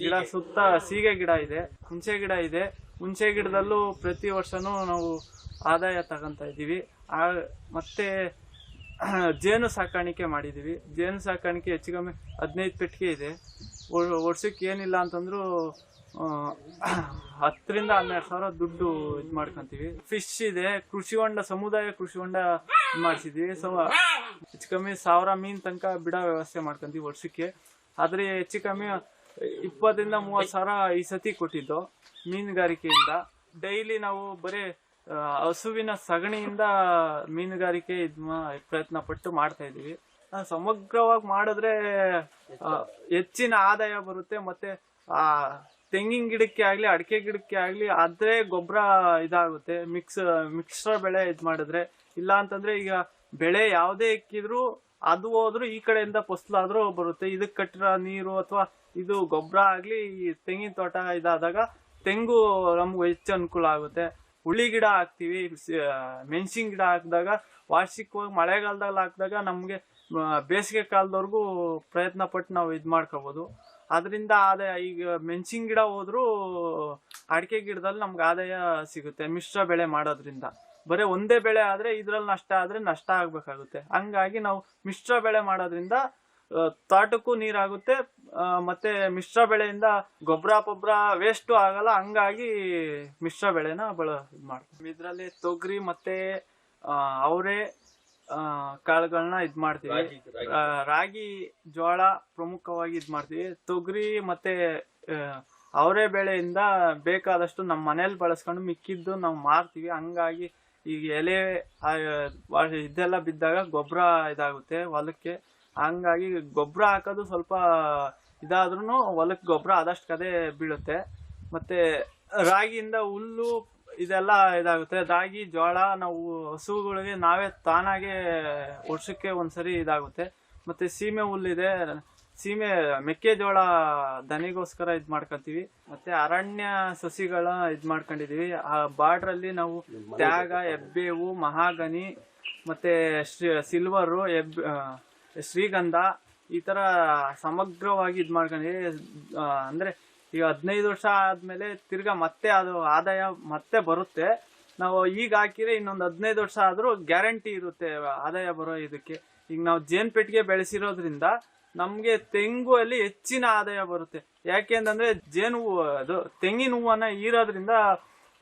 S11: ಗಿಡ ಸುತ್ತ ಸೀಗೆ ಗಿಡ ಇದೆ, ಹುಣಸೆ ಗಿಡ ಇದೆ. ಹುಣಸೆ ಗಿಡದಲ್ಲೂ ಪ್ರತಿ ವರ್ಷನೂ ನಾವು ಆದಾಯ ತಗೊಂತ ಇದ್ದೀವಿ. ಆ, ಮತ್ತೆ, ಜೇನು ಸಾಕಾಣಿಕೆ ಮಾಡಿದ್ದೀವಿ ಜೇನು ಸಾಕಾಣಿಕೆ ಹೆಚ್ಚು ಕಮ್ಮಿ ಹದಿನೈದು ಪೆಟ್ಟಿಗೆ ಇದೆ. ವರ್ಷಕ್ಕೆ ಏನಿಲ್ಲ ಅಂತಂದ್ರೂ ಹತ್ತರಿಂದ ಹನ್ನೆರಡು ಸಾವಿರ ದುಡ್ಡು ಇದು ಮಾಡ್ಕೊಂತೀವಿ. ಫಿಶ್ ಇದೆ. ಕೃಷಿ ಹೊಂಡ ಸಮುದಾಯ ಕೃಷಿ ಹೊಂಡ ಮಾಡಿಸಿದ್ವಿ. ಸೊ ಹೆಚ್ಚು ಕಮ್ಮಿ ಸಾವಿರ ಮೀನ್ ತನಕ ಬಿಡೋ ವ್ಯವಸ್ಥೆ ಮಾಡ್ಕೊಂತೀವಿ ವರ್ಷಕ್ಕೆ. ಆದರೆ ಹೆಚ್ಚು ಕಮ್ಮಿ ಇಪ್ಪತ್ತರಿಂದ ಮೂವತ್ತು ಸಾವಿರ ಈ ಸತಿ ಕೊಟ್ಟಿದ್ದು ಮೀನುಗಾರಿಕೆಯಿಂದ. ಡೈಲಿ ನಾವು ಬರೀ ಹಸುವಿನ ಸಗಣಿಯಿಂದ ಮೀನುಗಾರಿಕೆ ಇದ್ ಪ್ರಯತ್ನ ಪಟ್ಟು ಮಾಡ್ತಾ ಇದೀವಿ ಸಮಗ್ರವಾಗಿ ಮಾಡಿದ್ರೆ ಹೆಚ್ಚಿನ ಆದಾಯ ಬರುತ್ತೆ. ಮತ್ತೆ, ಆ, ತೆಂಗಿನ ಗಿಡಕ್ಕೆ ಆಗ್ಲಿ, ಅಡಿಕೆ ಗಿಡಕ್ಕೆ ಆಗ್ಲಿ ಅದೇ ಗೊಬ್ಬರ ಇದಾಗುತ್ತೆ. ಮಿಕ್ಸ್ ಮಿಕ್ಸ್ರ ಬೆಳೆ ಇದ್ ಮಾಡಿದ್ರೆ. ಇಲ್ಲ ಅಂತಂದ್ರೆ ಈಗ ಬೆಳೆ ಯಾವುದೇ ಇಕ್ಕಿದ್ರು, ಅದು ಹೋದ್ರು ಈ ಕಡೆಯಿಂದ ಫಸ್ಲಾದ್ರೂ ಬರುತ್ತೆ. ಇದಕ್ಕೆ ಕಟ್ಟಿರೋ ನೀರು ಅಥವಾ ಇದು ಗೊಬ್ಬರ ಆಗ್ಲಿ, ಈ ತೆಂಗಿನ ತೋಟ ಇದಾದಾಗ, ತೆಂಗು ನಮ್ಗೆ ಹೆಚ್ಚು ಅನುಕೂಲ ಆಗುತ್ತೆ. ಹುಳಿ ಗಿಡ ಹಾಕ್ತಿವಿ ಮೆಣಸಿನ ಗಿಡ ಹಾಕಿದಾಗ, ವಾರ್ಷಿಕವಾಗಿ ಮಳೆಗಾಲದಲ್ಲಿ ಹಾಕಿದಾಗ ನಮಗೆ ಬೇಸಿಗೆ ಕಾಲದವರೆಗೂ ಪ್ರಯತ್ನ ಪಟ್ಟು ನಾವು ಇದು ಮಾಡ್ಕೋಬೋದು. ಅದರಿಂದ ಆದಾಯ, ಈಗ ಮೆಣಸಿನ ಗಿಡ ಹೋದ್ರೂ ಅಡಿಕೆ ಗಿಡದಲ್ಲಿ ನಮ್ಗೆ ಆದಾಯ ಸಿಗುತ್ತೆ, ಮಿಶ್ರ ಬೆಳೆ ಮಾಡೋದ್ರಿಂದ. ಬರೀ ಒಂದೇ ಬೆಳೆ ಆದ್ರೆ ಇದ್ರಲ್ಲಿ ನಷ್ಟ ಆದ್ರೆ ನಷ್ಟ ಆಗಬೇಕಾಗುತ್ತೆ. ಹಂಗಾಗಿ ನಾವು ಮಿಶ್ರ ಬೆಳೆ ಮಾಡೋದ್ರಿಂದ ತೋಟಕ್ಕೂ ನೀರಾಗುತ್ತೆ ಮತ್ತೆ ಮಿಶ್ರ ಬೆಳೆಯಿಂದ ಗೊಬ್ಬರ ಪೊಬ್ಬರ ವೇಸ್ಟು ಆಗಲ್ಲ. ಹಂಗಾಗಿ ಮಿಶ್ರ ಬೆಳೆನ ಬಳ ಇದು ಮಾಡ್ತೀವಿ. ಇದರಲ್ಲಿ ತೊಗರಿ ಮತ್ತೆ ಅವರೇ ಕಾಳುಗಳನ್ನ ಇದ್ ಮಾಡ್ತೀವಿ. ರಾಗಿ ಜೋಳ ಪ್ರಮುಖವಾಗಿ ಇದ್ ಮಾಡ್ತೀವಿ. ತೊಗರಿ ಮತ್ತೆ ಅವರೆ ಬೆಳೆಯಿಂದ ಬೇಕಾದಷ್ಟು ನಮ್ಮ ಮನೇಲಿ ಬಳಸ್ಕೊಂಡು ಮಿಕ್ಕಿದ್ದು ನಾವು ಮಾರ್ತೀವಿ. ಹಂಗಾಗಿ ಈಗ ಎಲೆ ಇದೆಲ್ಲ ಬಿದ್ದಾಗ ಗೊಬ್ಬರ ಇದಾಗುತ್ತೆ ಹೊಲಕ್ಕೆ. ಹಂಗಾಗಿ ಗೊಬ್ಬರ ಹಾಕೋದು ಸ್ವಲ್ಪ ಇದಾದ್ರೂ ಹೊಲಕ್ಕೆ ಗೊಬ್ಬರ ಆದಷ್ಟು ಕದೇ ಬೀಳುತ್ತೆ. ಮತ್ತೆ ರಾಗಿಯಿಂದ ಹುಲ್ಲು ಇದೆಲ್ಲ ಇದಾಗುತ್ತೆ. ರಾಗಿ ಜೋಳ ನಾವು ಹಸುಗಳಿಗೆ ನಾವೇ ತಾನಾಗೆ ವರ್ಷಕ್ಕೆ ಒಂದ್ಸರಿ ಇದಾಗುತ್ತೆ. ಮತ್ತೆ ಸೀಮೆ ಹುಲ್ಲಿದೆ. ಸೀಮೆ ಮೆಕ್ಕೆಜೋಳ ದನಿಗೋಸ್ಕರ ಇದು ಮಾಡ್ಕೊಂತೀವಿ. ಮತ್ತೆ ಅರಣ್ಯ ಸಸಿಗಳ ಇದು ಮಾಡ್ಕೊಂಡಿದೀವಿ. ಆ ಬಾರ್ಡ್ರಲ್ಲಿ ನಾವು ತ್ಯಾಗ ಎಬ್ಬೇವು ಮಹಾಗನಿ ಮತ್ತೆ ಸಿಲ್ವರು ಎಬ್ ಆ, ಶ್ರೀಗಂಧ ಈ ಥರ ಸಮಗ್ರವಾಗಿ ಇದು ಮಾಡ್ಕೊಂಡು ಅಂದರೆ ಈಗ ಹದಿನೈದು ವರ್ಷ ಆದಮೇಲೆ ತಿರ್ಗಾ ಮತ್ತೆ ಅದು ಆದಾಯ ಮತ್ತೆ ಬರುತ್ತೆ. ನಾವು ಈಗ ಹಾಕಿದ್ರೆ ಇನ್ನೊಂದು ಹದಿನೈದು ವರ್ಷ ಆದ್ರೂ ಗ್ಯಾರಂಟಿ ಇರುತ್ತೆ ಆದಾಯ ಬರೋ ಇದಕ್ಕೆ. ಈಗ ನಾವು ಜೇನ್ ಪೆಟ್ಟಿಗೆ ಬೆಳೆಸಿರೋದ್ರಿಂದ ನಮಗೆ ತೆಂಗು ಅಲ್ಲಿ ಹೆಚ್ಚಿನ ಆದಾಯ ಬರುತ್ತೆ. ಯಾಕೆ ಅಂತಂದ್ರೆ ಜೇನು ಹೂವು ಅದು ತೆಂಗಿನ ಹೂವನ್ನು ಈರೋದ್ರಿಂದ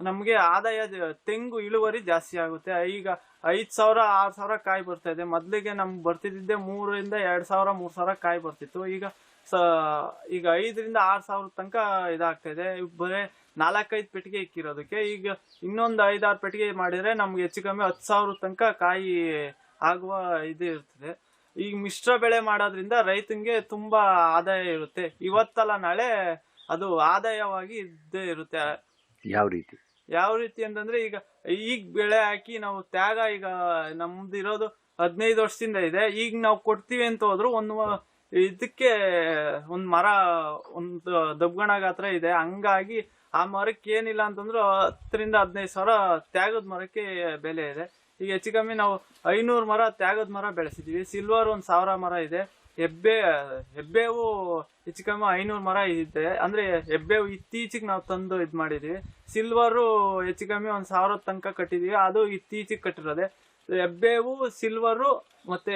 S11: ನಮ್ಗೆ ಆದಾಯ ತೆಂಗು ಇಳುವರಿ ಜಾಸ್ತಿ ಆಗುತ್ತೆ. ಈಗ ಐದ್ ಸಾವಿರ, ಆರ್ ಸಾವಿರ ಕಾಯಿ ಬರ್ತಾ ಇದೆ. ಮೊದ್ಲಿಗೆ ನಮ್ಗೆ ಬರ್ತಿದ್ದೆ ಮೂರರಿಂದ ಎರಡ್ ಸಾವಿರ, ಮೂರ್ ಸಾವಿರ ಕಾಯಿ ಬರ್ತಿತ್ತು. ಈಗ ಈಗ ಐದರಿಂದ ಆರ್ ಸಾವಿರ ತನಕ ಇದಾಗ್ತಾ ಇದೆ. ಬರೇ ನಾಲ್ಕೈದು ಪೆಟ್ಟಿಗೆ ಇಕ್ಕಿರೋದಕ್ಕೆ. ಈಗ ಇನ್ನೊಂದು ಐದಾರು ಪೆಟ್ಟಿಗೆ ಮಾಡಿದ್ರೆ ನಮ್ಗೆ ಹೆಚ್ಚು ಕಮ್ಮಿ ಹತ್ತು ಸಾವಿರ ತನಕ ಕಾಯಿ ಆಗುವ ಇದು ಇರ್ತದೆ. ಈಗ ಮಿಶ್ರ ಬೆಳೆ ಮಾಡೋದ್ರಿಂದ ರೈತನಿಗೆ ತುಂಬಾ ಆದಾಯ ಇರುತ್ತೆ. ಇವತ್ತಲ್ಲ ನಾಳೆ ಅದು ಆದಾಯವಾಗಿ ಇದ್ದೇ ಇರುತ್ತೆ.
S12: ಯಾವ ರೀತಿ?
S11: ಯಾವ ರೀತಿ ಅಂತಂದ್ರೆ ಈಗ ಈಗ ಬೆಳೆ ಹಾಕಿ ನಾವು ತ್ಯಾಗ ಈಗ ನಮ್ದು ಇರೋದು ಹದಿನೈದು ವರ್ಷದಿಂದ ಇದೆ. ಈಗ ನಾವು ಕೊಡ್ತೀವಿ ಅಂತ ಹೋದ್ರು ಒಂದು ಇದಕ್ಕೆ ಒಂದ್ ಮರ, ಒಂದು ದಬ್ಗಣ ಗಾತ್ರ ಇದೆ. ಹಂಗಾಗಿ ಆ ಮರಕ್ಕೆ ಏನಿಲ್ಲ ಅಂತಂದ್ರು ಹತ್ತರಿಂದ ಹದಿನೈದು ಸಾವಿರ ತ್ಯಾಗದ ಮರಕ್ಕೆ ಬೆಲೆ ಇದೆ. ಈಗ ಹೆಚ್ಚು ಕಮ್ಮಿ ನಾವು ಐನೂರು ಮರ ತ್ಯಾಗದ ಮರ ಬೆಳೆಸಿದೀವಿ. ಸಿಲ್ವರ್ ಒಂದ್ ಸಾವಿರ ಮರ ಇದೆ. ಹೆಬ್ಬೆ, ಹೆಬ್ಬೇವು ಹೆಚ್ಚು ಕಮ್ಮಿ ಐನೂರು ಮರ ಇದೆ. ಅಂದ್ರೆ ಹೆಬ್ಬೇವು ಇತ್ತೀಚೆಗೆ ನಾವು ತಂದು ಇದ್ ಮಾಡಿದೀವಿ. ಸಿಲ್ವರು ಹೆಚ್ಚು ಕಮ್ಮಿ ಒಂದ್ ಸಾವಿರ ತನಕ ಕಟ್ಟಿದೀವಿ. ಅದು ಇತ್ತೀಚೆಗೆ ಕಟ್ಟಿರೋದೆ. ಹೆಬ್ಬೇವು ಸಿಲ್ವರು ಮತ್ತೆ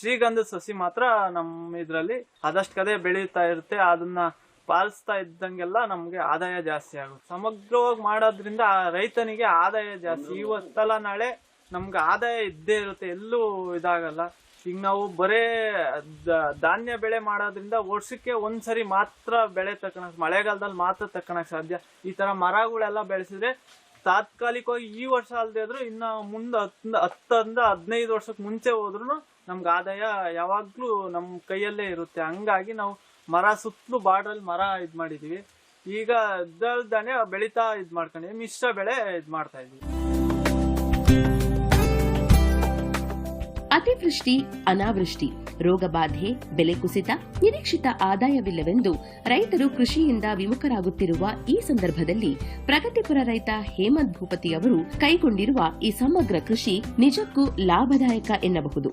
S11: ಶ್ರೀಗಂಧ ಸಸಿ ಮಾತ್ರ ನಮ್ಮ ಇದ್ರಲ್ಲಿ ಆದಷ್ಟು ಕದೇ ಬೆಳೀತಾ ಇರುತ್ತೆ. ಅದನ್ನ ಪಾಲಿಸ್ತಾ ಇದ್ದಂಗೆಲ್ಲ ನಮ್ಗೆ ಆದಾಯ ಜಾಸ್ತಿ ಆಗುತ್ತೆ. ಸಮಗ್ರವಾಗಿ ಮಾಡೋದ್ರಿಂದ ರೈತನಿಗೆ ಆದಾಯ ಜಾಸ್ತಿ. ಇವತ್ತಲ್ಲ ನಾಳೆ ನಮ್ಗೆ ಆದಾಯ ಇದ್ದೇ ಇರುತ್ತೆ. ಎಲ್ಲೂ ಇದಾಗಲ್ಲ. ಈಗ ನಾವು ಬರೇ ಧಾನ್ಯ ಬೆಳೆ ಮಾಡೋದ್ರಿಂದ ವರ್ಷಕ್ಕೆ ಒಂದ್ಸರಿ ಮಾತ್ರ ಬೆಳೆ ತಕೊಳಕ್ ಮಳೆಗಾಲದಲ್ಲಿ ಮಾತ್ರ ತಕೊಳಕ್ ಸಾಧ್ಯ. ಈ ತರ ಮರಗಳೆಲ್ಲ ಬೆಳೆಸಿದ್ರೆ ತಾತ್ಕಾಲಿಕವಾಗಿ ಈ ವರ್ಷ ಅಲ್ಲದೆ ಆದ್ರೂ ಇನ್ನ ಮುಂದೆ ಹತ್ತ ಹತ್ತರಿಂದ ಹದಿನೈದು ವರ್ಷಕ್ಕೆ ಮುಂಚೆ ಹೋದ್ರು ನಮ್ಗೆ ಆದಾಯ ಯಾವಾಗ್ಲೂ ನಮ್ ಕೈಯಲ್ಲೇ ಇರುತ್ತೆ. ಹಂಗಾಗಿ ನಾವು ಮರ ಸುತ್ತಲೂ ಬಾರ್ಡ್ರಲ್ಲಿ ಮರ ಇದ್ ಮಾಡಿದೀವಿ ಈಗ ಧಾನ್ಯ ಬೆಳಿತಾ ಇದ್ ಮಾಡ್ಕೊಂಡಿವಿ ಮಿಶ್ರ ಬೆಳೆ ಇದ್ ಮಾಡ್ತಾ ಇದೀವಿ.
S1: ಅತಿವೃಷ್ಟಿ, ಅನಾವೃಷ್ಟಿ ರೋಗಬಾಧೆ ಬೆಲೆ ಕುಸಿತ, ನಿರೀಕ್ಷಿತ ಆದಾಯವಿಲ್ಲವೆಂದು ರೈತರು ಕೃಷಿಯಿಂದ ವಿಮುಖರಾಗುತ್ತಿರುವ ಈ ಸಂದರ್ಭದಲ್ಲಿ ಪ್ರಗತಿಪರ ರೈತ ಹೇಮಂತ್ ಭೂಪತಿ ಅವರು ಕೈಗೊಂಡಿರುವ ಈ ಸಮಗ್ರ ಕೃಷಿ ನಿಜಕ್ಕೂ ಲಾಭದಾಯಕ ಎನ್ನಬಹುದು.